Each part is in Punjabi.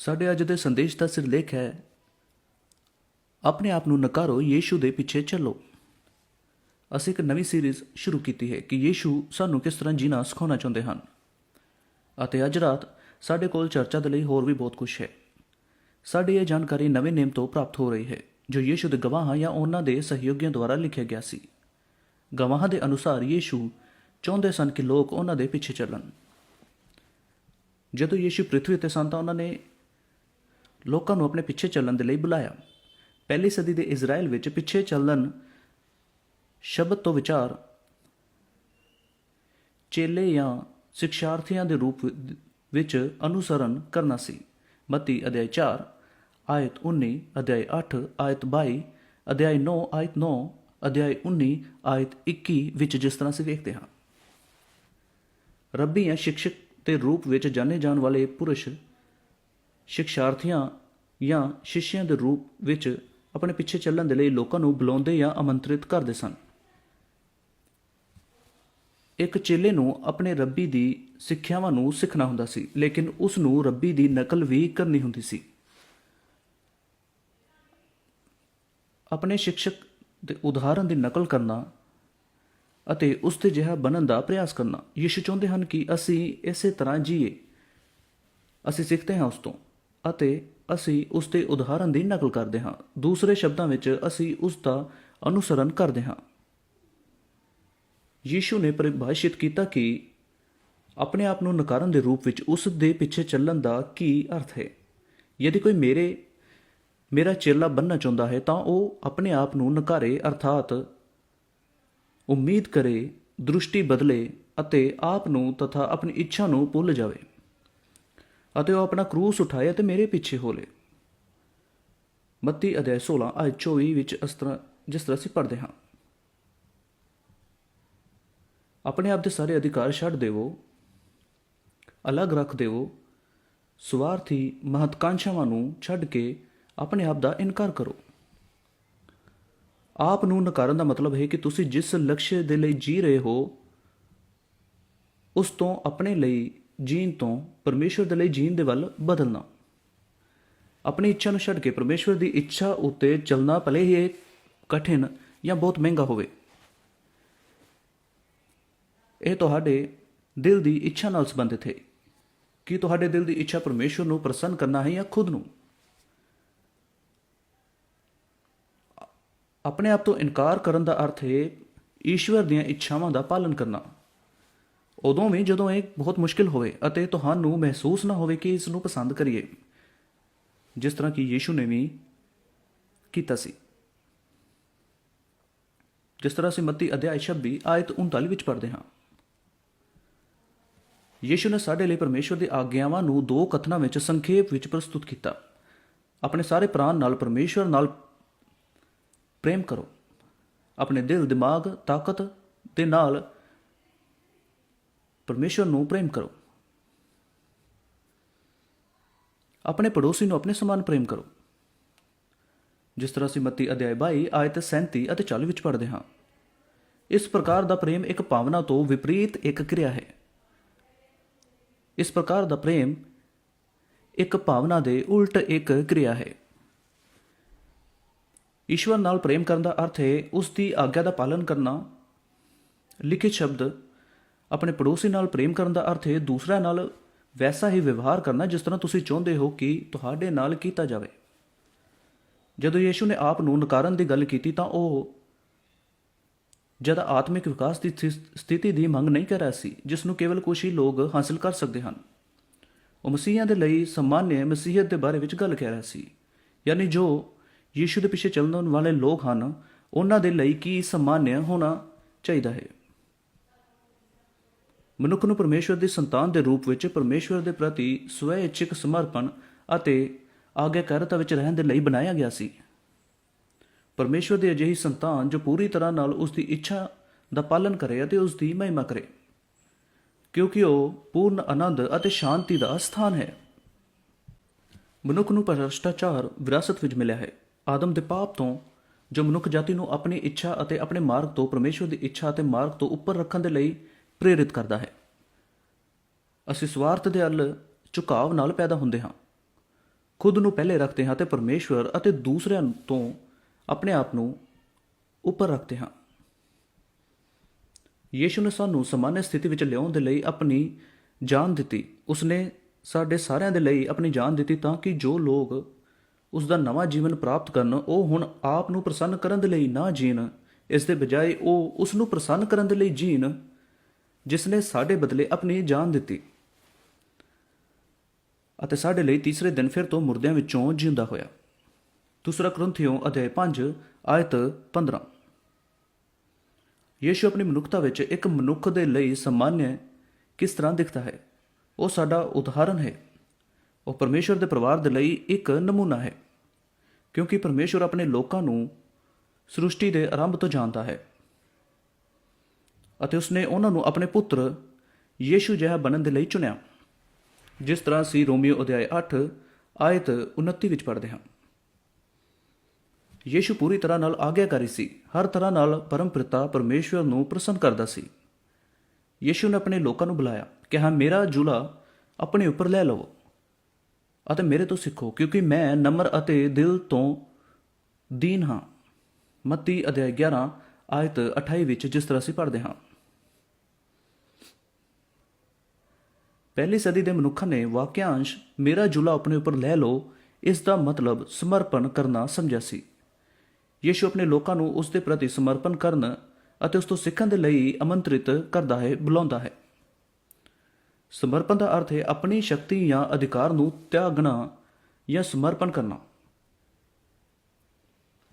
ਸਾਡੇ ਅੱਜ ਦੇ ਸੰਦੇਸ਼ ਦਾ ਸਿਰਲੇਖ ਹੈ, ਆਪਣੇ ਆਪ ਨੂੰ ਨਕਾਰੋ, ਯੀਸ਼ੂ ਦੇ ਪਿੱਛੇ ਚੱਲੋ। ਅਸੀਂ ਇੱਕ ਨਵੀਂ ਸੀਰੀਜ਼ ਸ਼ੁਰੂ ਕੀਤੀ ਹੈ ਕਿ ਯੀਸ਼ੂ ਸਾਨੂੰ ਕਿਸ ਤਰ੍ਹਾਂ ਜੀਣਾ ਸਿਖਾਉਣਾ ਚਾਹੁੰਦੇ ਹਨ। ਅਤੇ ਅੱਜ ਰਾਤ ਸਾਡੇ ਕੋਲ ਚਰਚਾ ਦੇ ਲਈ ਹੋਰ ਵੀ ਬਹੁਤ ਕੁਝ ਹੈ। ਸਾਡੀ ਇਹ ਜਾਣਕਾਰੀ ਨਵੇਂ ਨੇਮ ਤੋਂ ਪ੍ਰਾਪਤ ਹੋ ਰਹੀ ਹੈ, ਜੋ ਯੀਸ਼ੂ ਦੇ ਗਵਾਹਾਂ ਜਾਂ ਉਹਨਾਂ ਦੇ ਸਹਿਯੋਗੀਆਂ ਦੁਆਰਾ ਲਿਖਿਆ ਗਿਆ ਸੀ। ਗਵਾਹਾਂ ਦੇ ਅਨੁਸਾਰ ਯੀਸ਼ੂ ਚਾਹੁੰਦੇ ਸਨ ਕਿ ਲੋਕ ਉਹਨਾਂ ਦੇ ਪਿੱਛੇ ਚੱਲਣ। ਜਦੋਂ ਯੀਸ਼ੂ ਪ੍ਰithvi ਤੇ ਸਨ ਤਾਂ ਉਹਨਾਂ ਨੇ ਲੋਕਾਂ ਨੂੰ ਆਪਣੇ ਪਿੱਛੇ ਚੱਲਣ ਦੇ ਲਈ ਬੁਲਾਇਆ। ਪਹਿਲੀ ਸਦੀ ਦੇ ਇਜ਼ਰਾਈਲ ਵਿੱਚ ਪਿੱਛੇ ਚੱਲਣ ਸ਼ਬਦ ਤੋਂ ਵਿਚਾਰ ਚੇਲੇ ਜਾਂ ਸਿੱਖਿਆਰਥੀਆਂ ਦੇ ਰੂਪ ਵਿੱਚ ਅਨੁਸਰਣ ਕਰਨਾ ਸੀ। ਮਤੀ ਅਧਿਆਇ 4 ਆਇਤ 19 ਅਧਿਆਇ 8 ਆਇਤ 22 ਅਧਿਆਇ 9 ਆਇਤ 9 ਅਧਿਆਇ 19 ਆਇਤ 21 ਵਿੱਚ ਜਿਸ ਤਰ੍ਹਾਂ ਅਸੀਂ ਵੇਖਦੇ ਹਾਂ। ਰੱਬੀ ਜਾਂ ਸ਼ਿਕਸ਼ਕ ਦੇ ਰੂਪ ਵਿੱਚ ਜਾਣੇ ਜਾਣ ਵਾਲੇ ਪੁਰਸ਼ ਸ਼ਿਕਸ਼ਾਰਥੀਆਂ ਜਾਂ ਸ਼ਿਸ਼ਿਆਂ ਦੇ ਰੂਪ ਵਿੱਚ ਆਪਣੇ ਪਿੱਛੇ ਚੱਲਣ ਦੇ ਲਈ ਲੋਕਾਂ ਨੂੰ ਬੁਲਾਉਂਦੇ ਜਾਂ ਆਮੰਤਰਿਤ ਕਰਦੇ ਸਨ। ਇੱਕ ਚੇਲੇ ਨੂੰ ਆਪਣੇ ਰੱਬੀ ਦੀ ਸਿੱਖਿਆਵਾਂ ਨੂੰ ਸਿੱਖਣਾ ਹੁੰਦਾ ਸੀ, ਲੇਕਿਨ ਉਸ ਨੂੰ ਰੱਬੀ ਦੀ ਨਕਲ ਵੀ ਕਰਨੀ ਹੁੰਦੀ ਸੀ। ਆਪਣੇ ਸਿੱਖਸ਼ਕ ਦੇ ਉਦਾਹਰਣ ਦੀ ਨਕਲ ਕਰਨਾ ਅਤੇ ਉਸ ਤੇ ਜਿਹਾ ਬਣਨ ਦਾ ਪ੍ਰਯਾਸ ਕਰਨਾ, ਯਿਸੂ ਚਾਹੁੰਦੇ ਹਨ ਕਿ ਅਸੀਂ ਇਸੇ ਤਰ੍ਹਾਂ ਜੀਏ। ਅਸੀਂ ਸਿੱਖਦੇ ਹਾਂ ਉਸ ਤੋਂ। ਅਤੇ ਅਸੀਂ ਉਸ ਦੇ ਉਦਾਹਰਣ ਦੀ ਨਕਲ ਕਰਦੇ ਹਾਂ। ਦੂਸਰੇ ਸ਼ਬਦਾਂ ਵਿੱਚ ਅਸੀਂ ਉਸ ਦਾ ਅਨੁਸਰਨ ਕਰਦੇ ਹਾਂ। ਯੀਸ਼ੂ ਨੇ ਪਰਿਭਾਸ਼ਿਤ ਕੀਤਾ ਕਿ ਆਪਣੇ ਆਪ ਨੂੰ ਨਕਾਰਨ ਦੇ ਰੂਪ ਵਿੱਚ ਉਸ ਦੇ ਪਿੱਛੇ ਚੱਲਣ ਦਾ ਕੀ ਅਰਥ ਹੈ। ਯਦि ਕੋਈ ਮੇਰੇ, ਮੇਰਾ ਚੇਲਾ ਬੰਨਣਾ ਚਾਹੁੰਦਾ ਹੈ ਤਾਂ ਉਹ ਆਪਣੇ ਆਪ ਨੂੰ ਨਕਾਰੇ, ਅਰਥਾਤ ਉਮੀਦ ਕਰੇ, ਦ੍ਰਿਸ਼ਟੀ ਬਦਲੇ ਅਤੇ ਆਪ ਨੂੰ ਤਥਾ ਆਪਣੀ ਇੱਛਾ ਨੂੰ ਭੁੱਲ ਜਾਵੇ। ਅਤੇ ਉਹ ਆਪਣਾ ਕਰੂਸ ਉਠਾਏ ਅਤੇ ਮੇਰੇ ਪਿੱਛੇ ਹੋ ਲਏ। ਮੱਤੀ ਅਧਿਆਇ 16 ਆਇਤ 24 ਵਿੱਚ ਇਸ ਤਰ੍ਹਾਂ, ਜਿਸ ਤਰ੍ਹਾਂ ਅਸੀਂ ਪੜ੍ਹਦੇ ਹਾਂ। ਆਪਣੇ ਆਪ ਦੇ ਸਾਰੇ ਅਧਿਕਾਰ ਛੱਡ ਦੇਵੋ, ਅਲੱਗ ਰੱਖ ਦੇਵੋ, ਸਵਾਰਥੀ ਮਹਤਕਾਂਸ਼ਾਵਾਂ ਨੂੰ ਛੱਡ ਕੇ ਆਪਣੇ ਆਪ ਦਾ ਇਨਕਾਰ ਕਰੋ। ਆਪ ਨੂੰ ਨਕਾਰਨ ਦਾ ਮਤਲਬ ਹੈ ਕਿ ਤੁਸੀਂ ਜਿਸ ਲਕਸ਼ ਦੇ ਲਈ ਜੀ ਰਹੇ ਹੋ, ਉਸ ਤੋਂ ਆਪਣੇ ਲਈ ਜੀਣ ਤੋਂ ਪਰਮੇਸ਼ਵਰ ਦੇ ਲਈ ਜੀਣ ਦੇ ਵੱਲ ਬਦਲਣਾ। ਆਪਣੀ ਇੱਛਾ ਨੂੰ ਛੱਡ ਕੇ ਪਰਮੇਸ਼ਵਰ ਦੀ ਇੱਛਾ ਉੱਤੇ ਚੱਲਣਾ ਭਲੇ ਹੀ ਇਹ ਕਠਿਨ ਜਾਂ ਬਹੁਤ ਮਹਿੰਗਾ ਹੋਵੇ। ਇਹ ਤੁਹਾਡੇ ਦਿਲ ਦੀ ਇੱਛਾ ਨਾਲ ਸੰਬੰਧਿਤ ਹੈ। ਕਿ ਤੁਹਾਡੇ ਦਿਲ ਦੀ ਇੱਛਾ ਪਰਮੇਸ਼ਵਰ ਨੂੰ ਪ੍ਰਸੰਨ ਕਰਨਾ ਹੈ ਜਾਂ ਖੁਦ ਨੂੰ? ਆਪਣੇ ਆਪ ਤੋਂ ਇਨਕਾਰ ਕਰਨ ਦਾ ਅਰਥ ਹੈ ਈਸ਼ਵਰ ਦੀਆਂ ਇੱਛਾਵਾਂ ਦਾ ਪਾਲਨ ਕਰਨਾ। ਉਦੋਂ ਵੀ ਜਦੋਂ ਇਹ ਬਹੁਤ ਮੁਸ਼ਕਿਲ ਹੋਵੇ ਅਤੇ ਤੁਹਾਨੂੰ ਮਹਿਸੂਸ ਨਾ ਹੋਵੇ ਕਿ ਇਸ ਨੂੰ ਪਸੰਦ ਕਰੀਏ। ਜਿਸ ਤਰ੍ਹਾਂ ਕਿ ਯੀਸ਼ੂ ਨੇ ਵੀ ਕੀਤਾ ਸੀ। ਜਿਸ ਤਰ੍ਹਾਂ ਅਸੀਂ ਮੱਤੀ ਅਧਿਆਇ 26 ਆਇਤ 39 ਵਿੱਚ ਪੜ੍ਹਦੇ ਹਾਂ। ਯੀਸ਼ੂ ਨੇ ਸਾਡੇ ਲਈ ਪਰਮੇਸ਼ਵਰ ਦੀ ਆਗਿਆਵਾਂ ਨੂੰ ਦੋ ਕਥਨਾਂ ਵਿੱਚ ਸੰਖੇਪ ਵਿੱਚ ਪ੍ਰਸਤੁਤ ਕੀਤਾ। ਆਪਣੇ ਸਾਰੇ ਪ੍ਰਾਣ ਨਾਲ ਪਰਮੇਸ਼ਵਰ ਨਾਲ ਪ੍ਰੇਮ ਕਰੋ। ਆਪਣੇ ਦਿਲ, ਦਿਮਾਗ, ਤਾਕਤ ਦੇ ਨਾਲ ਪਰਮੇਸ਼ਵਰ ਨੂੰ ਪ੍ਰੇਮ ਕਰੋ। ਆਪਣੇ ਪੜੋਸੀ ਨੂੰ ਆਪਣੇ ਸਮਾਨ ਪ੍ਰੇਮ ਕਰੋ। ਜਿਸ ਤਰ੍ਹਾਂ ਅਸੀਂ ਮੱਤੀ ਅਧਿਆਇ 22 ਆਇਤ 37 ਅਤੇ 40 ਵਿੱਚ ਪੜ੍ਹਦੇ ਹਾਂ। ਇਸ ਪ੍ਰਕਾਰ ਦਾ ਪ੍ਰੇਮ ਇੱਕ ਭਾਵਨਾ ਤੋਂ ਵਿਪਰੀਤ ਇੱਕ ਕਿਰਿਆ ਹੈ। ਇਸ ਪ੍ਰਕਾਰ ਦਾ ਪ੍ਰੇਮ ਇੱਕ ਭਾਵਨਾ ਦੇ ਉਲਟ ਇੱਕ ਕਿਰਿਆ ਹੈ। ਈਸ਼ਵਰ ਨਾਲ ਪ੍ਰੇਮ ਕਰਨ ਦਾ ਅਰਥ ਹੈ, ਉਸ ਦੀ ਆਗਿਆ ਦਾ ਪਾਲਨ ਕਰਨਾ। ਲਿਖਿਤ ਸ਼ਬਦ ਆਪਣੇ ਪੜੋਸੀ ਨਾਲ ਪ੍ਰੇਮ ਕਰਨ ਦਾ ਅਰਥ ਹੈ ਦੂਸਰਿਆਂ ਨਾਲ ਵੈਸਾ ਹੀ ਵਿਵਹਾਰ ਕਰਨਾ ਜਿਸ ਤਰ੍ਹਾਂ ਤੁਸੀਂ ਚਾਹੁੰਦੇ ਹੋ ਕਿ ਤੁਹਾਡੇ ਨਾਲ ਕੀਤਾ ਜਾਵੇ। ਜਦੋਂ ਯੀਸ਼ੂ ਨੇ ਆਪ ਨੂੰ ਨਕਾਰਨ ਦੀ ਗੱਲ ਕੀਤੀ ਤਾਂ ਉਹ ਜਦ ਆਤਮਿਕ ਵਿਕਾਸ ਦੀ ਸਥਿ- ਸਥਿਤੀ ਦੀ ਮੰਗ ਨਹੀਂ ਕਰ ਰਿਹਾ ਸੀ, ਜਿਸ ਨੂੰ ਕੇਵਲ ਕੁਝ ਹੀ ਲੋਕ ਹਾਸਲ ਕਰ ਸਕਦੇ ਹਨ। ਉਹ ਮਸੀਹਾਂ ਦੇ ਲਈ ਸਮਾਨਯ ਮਸੀਹਤ ਦੇ ਬਾਰੇ ਵਿੱਚ ਗੱਲ ਕਹਿ ਰਿਹਾ ਸੀ। ਯਾਨੀ ਜੋ ਯੀਸ਼ੂ ਦੇ ਪਿੱਛੇ ਚੱਲਣ ਵਾਲੇ ਲੋਕ ਹਨ, ਉਹਨਾਂ ਦੇ ਲਈ ਕੀ ਸਮਾਨਯ ਹੋਣਾ ਚਾਹੀਦਾ ਹੈ? ਮਨੁੱਖ ਨੂੰ ਪਰਮੇਸ਼ਵਰ ਦੀ ਸੰਤਾਨ ਦੇ ਰੂਪ ਵਿੱਚ ਪਰਮੇਸ਼ਵਰ ਦੇ ਪ੍ਰਤੀ ਸਵੈ ਇੱਛਿਕ ਸਮਰਪਣ ਅਤੇ ਆਗਿਆਕਾਰਤਾ ਵਿੱਚ ਰਹਿਣ ਦੇ ਲਈ ਬਣਾਇਆ ਗਿਆ ਸੀ। ਪਰਮੇਸ਼ਵਰ ਦੀ ਅਜਿਹੀ ਸੰਤਾਨ ਜੋ ਪੂਰੀ ਤਰ੍ਹਾਂ ਨਾਲ ਉਸ ਦੀ ਇੱਛਾ ਦਾ ਪਾਲਨ ਕਰੇ ਅਤੇ ਉਸ ਦੀ ਮਹਿਮਾ ਕਰੇ, ਕਿਉਂਕਿ ਉਹ ਪੂਰਨ ਆਨੰਦ ਅਤੇ ਸ਼ਾਂਤੀ ਦਾ ਸਥਾਨ ਹੈ। ਮਨੁੱਖ ਨੂੰ ਭ੍ਰਸ਼ਟਾਚਾਰ, ਵਿਰਾਸਤ ਵਿੱਚ ਮਿਲਿਆ ਹੈ। ਆਦਮ ਦੇ ਪਾਪ ਤੋਂ ਜੋ ਮਨੁੱਖ ਜਾਤੀ ਨੂੰ ਆਪਣੀ ਇੱਛਾ ਅਤੇ ਆਪਣੇ ਮਾਰਗ ਤੋਂ ਪਰਮੇਸ਼ਵਰ ਦੀ ਇੱਛਾ ਅਤੇ ਮਾਰਗ ਤੋਂ ਉੱਪਰ ਰੱਖਣ ਦੇ ਲਈ ਪ੍ਰੇਰਿਤ ਕਰਦਾ ਹੈ। ਅਸੀਂ ਸਵਾਰਥ ਦੇ ਵੱਲ ਝੁਕਾਵ ਨਾਲ ਪੈਦਾ ਹੁੰਦੇ ਹਾਂ। ਖੁਦ ਨੂੰ ਪਹਿਲੇ ਰੱਖਦੇ ਹਾਂ ਤੇ ਪਰਮੇਸ਼ਵਰ ਅਤੇ ਦੂਸਰਿਆਂ ਤੋਂ ਆਪਣੇ ਆਪ ਨੂੰ ਉੱਪਰ ਰੱਖਦੇ ਹਾਂ। ਯੀਸ਼ੂ ਨੇ ਸਾਨੂੰ ਸਮਾਨ ਸਥਿਤੀ ਵਿੱਚ ਲਿਆਉਣ ਦੇ ਲਈ ਆਪਣੀ ਜਾਨ ਦਿੱਤੀ। ਉਸਨੇ ਸਾਡੇ ਸਾਰਿਆਂ ਦੇ ਲਈ ਆਪਣੀ ਜਾਨ ਦਿੱਤੀ ਤਾਂ ਕਿ ਜੋ ਲੋਕ ਉਸ ਦਾ ਨਵਾਂ ਜੀਵਨ ਪ੍ਰਾਪਤ ਕਰਨ, ਉਹ ਹੁਣ ਆਪ ਨੂੰ ਪ੍ਰਸੰਨ ਕਰਨ ਦੇ ਲਈ ਨਾ ਜੀਣ। ਇਸ ਦੇ ਬਜਾਏ ਉਹ ਉਸ ਨੂੰ ਪ੍ਰਸੰਨ ਕਰਨ ਦੇ ਲਈ ਜੀਣ। ਜਿਸ ਨੇ ਸਾਡੇ ਬਦਲੇ ਆਪਣੀ ਜਾਨ ਦਿੱਤੀ ਅਤੇ ਸਾਡੇ ਲਈ ਤੀਸਰੇ ਦਿਨ ਫਿਰ ਤੋਂ ਮੁਰਦਿਆਂ ਵਿੱਚੋਂ ਜਿਉਂਦਾ ਹੋਇਆ। ਦੂਸਰਾ ਕਰੰਥੀਓ ਅਧਿਆਇ 5 ਆਇਤ 15 ਯੀਸ਼ੂ ਆਪਣੀ ਮਨੁੱਖਤਾ ਵਿੱਚ ਇੱਕ ਮਨੁੱਖ ਦੇ ਲਈ ਸਾਮਾਨਯ ਕਿਸ ਤਰ੍ਹਾਂ ਦਿਖਦਾ ਹੈ? ਉਹ ਸਾਡਾ ਉਦਾਹਰਨ ਹੈ। ਉਹ ਪਰਮੇਸ਼ਵਰ ਦੇ ਪਰਿਵਾਰ ਦੇ ਲਈ ਇੱਕ ਨਮੂਨਾ ਹੈ, ਕਿਉਂਕਿ ਪਰਮੇਸ਼ਵਰ ਆਪਣੇ ਲੋਕਾਂ ਨੂੰ ਸ੍ਰਿਸ਼ਟੀ ਦੇ ਆਰੰਭ ਤੋਂ ਜਾਣਦਾ ਹੈ। ਅਤੇ ਉਸਨੇ ਉਹਨਾਂ ਨੂੰ ਆਪਣੇ ਪੁੱਤਰ ਯੀਸ਼ੂ ਜਿਹਾ ਬਣਨ ਦੇ ਲਈ ਚੁਣਿਆ, ਜਿਸ ਤਰ੍ਹਾਂ ਅਸੀਂ ਰੋਮੀਓ ਅਧਿਆਇ 8 ਆਇਤ 29 ਵਿੱਚ ਪੜ੍ਹਦੇ ਹਾਂ। ਯੀਸ਼ੂ ਪੂਰੀ ਤਰ੍ਹਾਂ ਨਾਲ ਆਗਿਆਕਾਰੀ ਸੀ, ਹਰ ਤਰ੍ਹਾਂ ਨਾਲ ਪਰਮਪ੍ਰਿਤਾ ਪਰਮੇਸ਼ਵਰ ਨੂੰ ਪ੍ਰਸੰਨ ਕਰਦਾ ਸੀ। ਯੀਸ਼ੂ ਨੇ ਆਪਣੇ ਲੋਕਾਂ ਨੂੰ ਬੁਲਾਇਆ, ਕਿਹਾ, ਮੇਰਾ ਜੁਲਾ ਆਪਣੇ ਉੱਪਰ ਲੈ ਲਵੋ ਅਤੇ ਮੇਰੇ ਤੋਂ ਸਿੱਖੋ, ਕਿਉਂਕਿ ਮੈਂ ਨਮਰ ਅਤੇ ਦਿਲ ਤੋਂ ਦੀਨ ਹਾਂ। ਮੱਤੀ ਅਧਿਆਇ 11 ਆਇਤ 28 ਵਿੱਚ ਜਿਸ ਤਰ੍ਹਾਂ ਅਸੀਂ ਪੜ੍ਹਦੇ ਹਾਂ। ਪਹਿਲੀ ਸਦੀ ਦੇ ਮਨੁੱਖਾਂ ਨੇ ਵਾਕਿਆਂਸ਼ ਮੇਰਾ ਜੁਲਾ ਆਪਣੇ ਉੱਪਰ ਲੈ ਲਓ, ਇਸ ਦਾ ਮਤਲਬ ਸਮਰਪਣ ਕਰਨਾ ਸਮਝਿਆ ਸੀ। ਯੀਸ਼ੂ ਆਪਣੇ ਲੋਕਾਂ ਨੂੰ ਉਸ ਦੇ ਪ੍ਰਤੀ ਸਮਰਪਣ ਕਰਨ ਅਤੇ ਉਸ ਤੋਂ ਸਿੱਖਣ ਦੇ ਲਈ ਆਮੰਤਰਿਤ ਕਰਦਾ ਹੈ, ਬੁਲਾਉਂਦਾ ਹੈ। ਸਮਰਪਣ ਦਾ ਅਰਥ ਹੈ ਆਪਣੀ ਸ਼ਕਤੀ ਜਾਂ ਅਧਿਕਾਰ ਨੂੰ ਤਿਆਗਣਾ ਜਾਂ ਸਮਰਪਣ ਕਰਨਾ।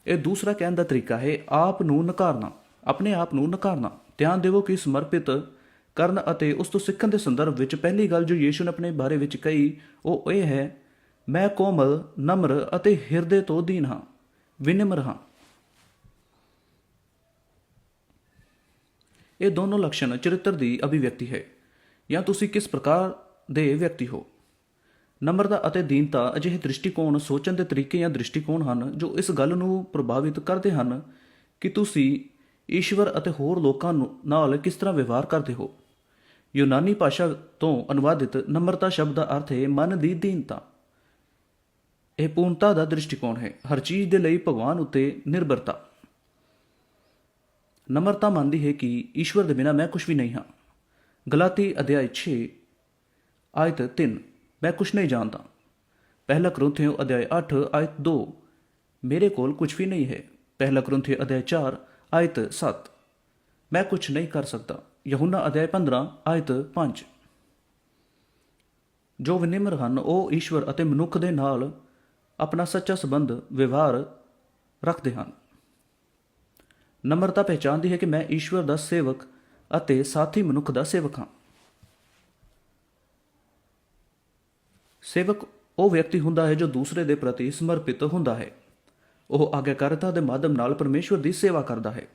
ਇਹ ਦੂਸਰਾ ਕਹਿਣ ਦਾ ਤਰੀਕਾ ਹੈ, ਆਪ ਨੂੰ ਨਕਾਰਨਾ, ਆਪਣੇ ਆਪ ਨੂੰ ਨਕਾਰਨਾ। ਧਿਆਨ ਦੇਵੋ ਕਿ ਸਮਰਪਿਤ ਕਰਨ ਅਤੇ ਉਸ ਤੋਂ ਸਿੱਖਣ ਦੇ ਸੰਦਰਭ ਵਿੱਚ ਪਹਿਲੀ ਗੱਲ ਜੋ ਯੀਸ਼ੂ ਨੇ ਆਪਣੇ ਬਾਰੇ ਵਿੱਚ ਕਹੀ, ਉਹ ਇਹ ਹੈ, ਮੈਂ ਕੋਮਲ, ਨਮਰ ਅਤੇ ਹਿਰਦੇ ਤੋਂ ਦੀਨ ਹਾਂ, ਵਿਨਮਰ ਹਾਂ। ਇਹ ਦੋਨੋਂ ਲੱਛਣ ਚਰਿੱਤਰ ਦੀ ਅਭਿਵਿਅਕਤੀ ਹੈ। ਜਾਂ ਤੁਸੀਂ ਕਿਸ ਪ੍ਰਕਾਰ ਦੇ ਵਿਅਕਤੀ ਹੋ? ਨਮਰਤਾ ਅਤੇ ਦੀਨਤਾ ਅਜਿਹੇ ਦ੍ਰਿਸ਼ਟੀਕੋਣ ਸੋਚਣ ਦੇ ਤਰੀਕੇ ਜਾਂ ਦ੍ਰਿਸ਼ਟੀਕੋਣ ਹਨ ਜੋ ਇਸ ਗੱਲ ਨੂੰ ਪ੍ਰਭਾਵਿਤ ਕਰਦੇ ਹਨ ਕਿ ਤੁਸੀਂ ਈਸ਼ਵਰ ਅਤੇ ਹੋਰ ਲੋਕਾਂ ਨੂੰ ਨਾਲ ਕਿਸ ਤਰ੍ਹਾਂ ਵਿਵਹਾਰ ਕਰਦੇ ਹੋ। ਯੂਨਾਨੀ ਭਾਸ਼ਾ ਤੋਂ ਅਨੁਵਾਦਿਤ ਨਮਰਤਾ ਸ਼ਬਦ ਦਾ ਅਰਥ ਹੈ ਮਨ ਦੀ ਦੀਨਤਾ। ਇਹ ਪੂਰਨਤਾ ਦਾ ਦ੍ਰਿਸ਼ਟੀਕੋਣ ਹੈ। ਹਰ ਚੀਜ਼ ਦੇ ਲਈ ਭਗਵਾਨ ਉੱਤੇ ਨਿਰਭਰਤਾ। ਨਮਰਤਾ ਮੰਨਦੀ ਹੈ ਕਿ ਈਸ਼ਵਰ ਦੇ ਬਿਨਾ ਮੈਂ ਕੁਝ ਵੀ ਨਹੀਂ ਹਾਂ। ਗਲਾਤੀ ਅਧਿਆਇ 6 ਆਇਤ 3 ਮੈਂ ਕੁਝ ਨਹੀਂ ਜਾਣਦਾ। ਪਹਿਲਾ ਕਰੰਥੀਓ ਅਧਿਆਇ 8 ਆਇਤ 2 ਮੇਰੇ ਕੋਲ ਕੁਝ ਵੀ ਨਹੀਂ ਹੈ। ਪਹਿਲਾ ਕਰੰਥੀਓ ਅਧਿਆਇ 4 ਆਇਤ 7 ਮੈਂ ਕੁਝ ਨਹੀਂ ਕਰ ਸਕਦਾ। ਯਹੂਨਾ ਅਧਿਆਇ 15 ਆਇਤ 5 ਜੋ ਵਿਨਿਮਰ ਹਨ, ਉਹ ਈਸ਼ਵਰ ਅਤੇ ਮਨੁੱਖ ਦੇ ਨਾਲ ਆਪਣਾ ਸੱਚਾ ਸੰਬੰਧ, ਵਿਵਹਾਰ ਰੱਖਦੇ ਹਨ। ਨਮਰਤਾ ਪਹਿਚਾਨਦੀ ਹੈ ਕਿ ਮੈਂ ਈਸ਼ਵਰ ਦਾ ਸੇਵਕ ਅਤੇ ਸਾਥੀ ਮਨੁੱਖ ਦਾ ਸੇਵਕ ਹਾਂ। ਸੇਵਕ ਉਹ ਵਿਅਕਤੀ ਹੁੰਦਾ ਹੈ ਜੋ ਦੂਸਰੇ ਦੇ ਪ੍ਰਤੀ ਸਮਰਪਿਤ ਹੁੰਦਾ ਹੈ। ਉਹ ਆਗਿਆਕਾਰਤਾ ਦੇ ਮਾਧਿਅਮ ਨਾਲ ਪਰਮੇਸ਼ਵਰ ਦੀ ਸੇਵਾ ਕਰਦਾ ਹੈ।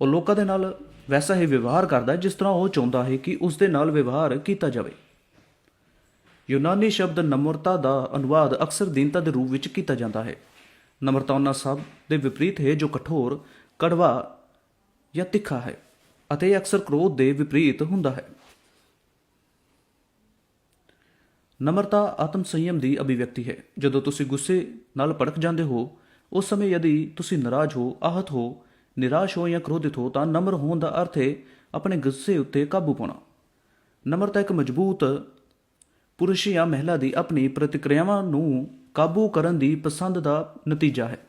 ਉਹ ਲੋਕਾਂ ਦੇ ਨਾਲ ਵੈਸਾ ਹੀ ਵਿਵਹਾਰ ਕਰਦਾ ਹੈ, ਜਿਸ ਤਰ੍ਹਾਂ ਉਹ ਚਾਹੁੰਦਾ ਹੈ ਕਿ ਉਸ ਦੇ ਨਾਲ ਵਿਵਹਾਰ ਕੀਤਾ ਜਾਵੇ। ਯੂਨਾਨੀ ਸ਼ਬਦ ਨਮਰਤਾ ਦਾ ਅਨੁਵਾਦ ਅਕਸਰ ਦੀਨਤਾ ਦੇ ਰੂਪ ਵਿੱਚ ਕੀਤਾ ਜਾਂਦਾ ਹੈ। ਨਮਰਤਾ ਉਹਨਾਂ ਸਭ ਦੇ ਵਿਪਰੀਤ ਹੈ ਜੋ ਕਠੋਰ, ਕੜਵਾ ਜਾਂ ਤਿੱਖਾ ਹੈ ਅਤੇ ਅਕਸਰ ਕ੍ਰੋਧ ਦੇ ਵਿਪਰੀਤ ਹੁੰਦਾ ਹੈ। ਨਮਰਤਾ ਆਤਮ ਸੰਯਮ ਦੀ ਅਭਿਵਿਅਕਤੀ ਹੈ। ਜਦੋਂ ਤੁਸੀਂ ਗੁੱਸੇ ਨਾਲ ਭੜਕ ਜਾਂਦੇ ਹੋ, ਉਸ ਸਮੇਂ ਯਦੀ ਤੁਸੀਂ ਨਾਰਾਜ਼ ਹੋ, ਆਹਤ ਹੋ ਨਿਰਾਸ਼ ਹੋ ਜਾਂ ਕ੍ਰੋਧਿਤ ਹੋ ਤਾਂ ਨਮਰ ਹੋਣ ਦਾ ਅਰਥ ਹੈ ਆਪਣੇ ਗੁੱਸੇ ਉੱਤੇ ਕਾਬੂ ਪਾਉਣਾ। ਨਮਰਤਾ ਇੱਕ ਮਜ਼ਬੂਤ ਪੁਰਸ਼ ਜਾਂ ਮਹਿਲਾ ਦੀ ਆਪਣੀ ਪ੍ਰਤੀਕਿਰਿਆਵਾਂ ਨੂੰ ਕਾਬੂ ਕਰਨ ਦੀ ਪਸੰਦ ਦਾ ਨਤੀਜਾ ਹੈ।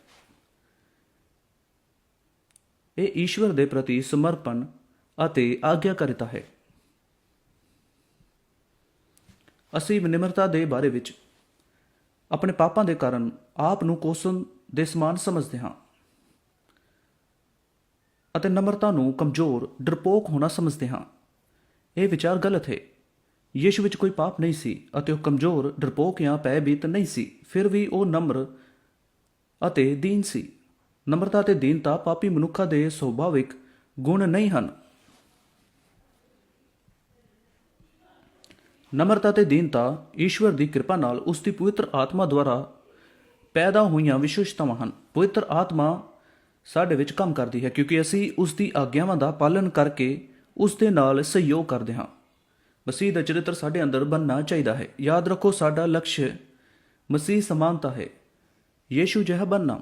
ਇਹ ਈਸ਼ਵਰ ਦੇ ਪ੍ਰਤੀ ਸਮਰਪਣ ਅਤੇ ਆਗਿਆਕਾਰਿਤਾ ਹੈ। ਅਸੀਂ ਨਿਮਰਤਾ ਦੇ ਬਾਰੇ ਵਿੱਚ ਆਪਣੇ ਪਾਪਾਂ ਦੇ ਕਾਰਨ ਆਪ ਨੂੰ ਕੋਸਨ ਦੇ ਸਮਾਨ ਸਮਝਦੇ ਹਾਂ। ਅਤੇ ਨਮਰਤਾ ਨੂੰ ਕਮਜ਼ੋਰ, ਡਰਪੋਕ ਹੋਣਾ ਸਮਝਦੇ ਹਾਂ। ਇਹ ਵਿਚਾਰ ਗਲਤ ਹੈ। ਯੀਸ਼ੂ ਵਿੱਚ ਕੋਈ ਪਾਪ ਨਹੀਂ ਸੀ ਅਤੇ ਉਹ ਕਮਜ਼ੋਰ, ਡਰਪੋਕ ਜਾਂ ਭੈਭੀਤ ਨਹੀਂ ਸੀ। ਫਿਰ ਵੀ ਉਹ ਨਮਰ ਅਤੇ ਦੀਨ ਸੀ। ਨਮਰਤਾ ਅਤੇ ਦੀਨਤਾ ਪਾਪੀ ਮਨੁੱਖਾਂ ਦੇ ਸੁਭਾਵਿਕ ਗੁਣ ਨਹੀਂ ਹਨ। ਨਮਰਤਾ ਤੇ ਦੀਨਤਾ ਈਸ਼ਵਰ ਦੀ ਕਿਰਪਾ ਨਾਲ ਉਸ ਦੀ ਪਵਿੱਤਰ ਆਤਮਾ ਦੁਆਰਾ ਪੈਦਾ ਹੋਈਆਂ ਵਿਸ਼ੇਸ਼ਤਾਵਾਂ ਹਨ। ਪਵਿੱਤਰ ਆਤਮਾ ਸਾਡੇ ਵਿੱਚ ਕੰਮ ਕਰਦੀ ਹੈ, ਕਿਉਂਕਿ ਅਸੀਂ ਉਸ ਦੀ ਆਗਿਆਵਾਂ ਦਾ ਪਾਲਣ ਕਰਕੇ ਉਸ ਦੇ ਨਾਲ ਸਹਿਯੋਗ ਕਰਦੇ ਹਾਂ। ਮਸੀਹ ਦਾ ਚਰਿੱਤਰ ਸਾਡੇ ਅੰਦਰ ਬਣਨਾ ਚਾਹੀਦਾ ਹੈ। ਯਾਦ ਰੱਖੋ, ਸਾਡਾ ਲਕਸ਼ ਮਸੀਹ ਸਮਾਨਤਾ ਹੈ। ਯੀਸ਼ੂ ਜਿਹਾ ਬਣਨਾ।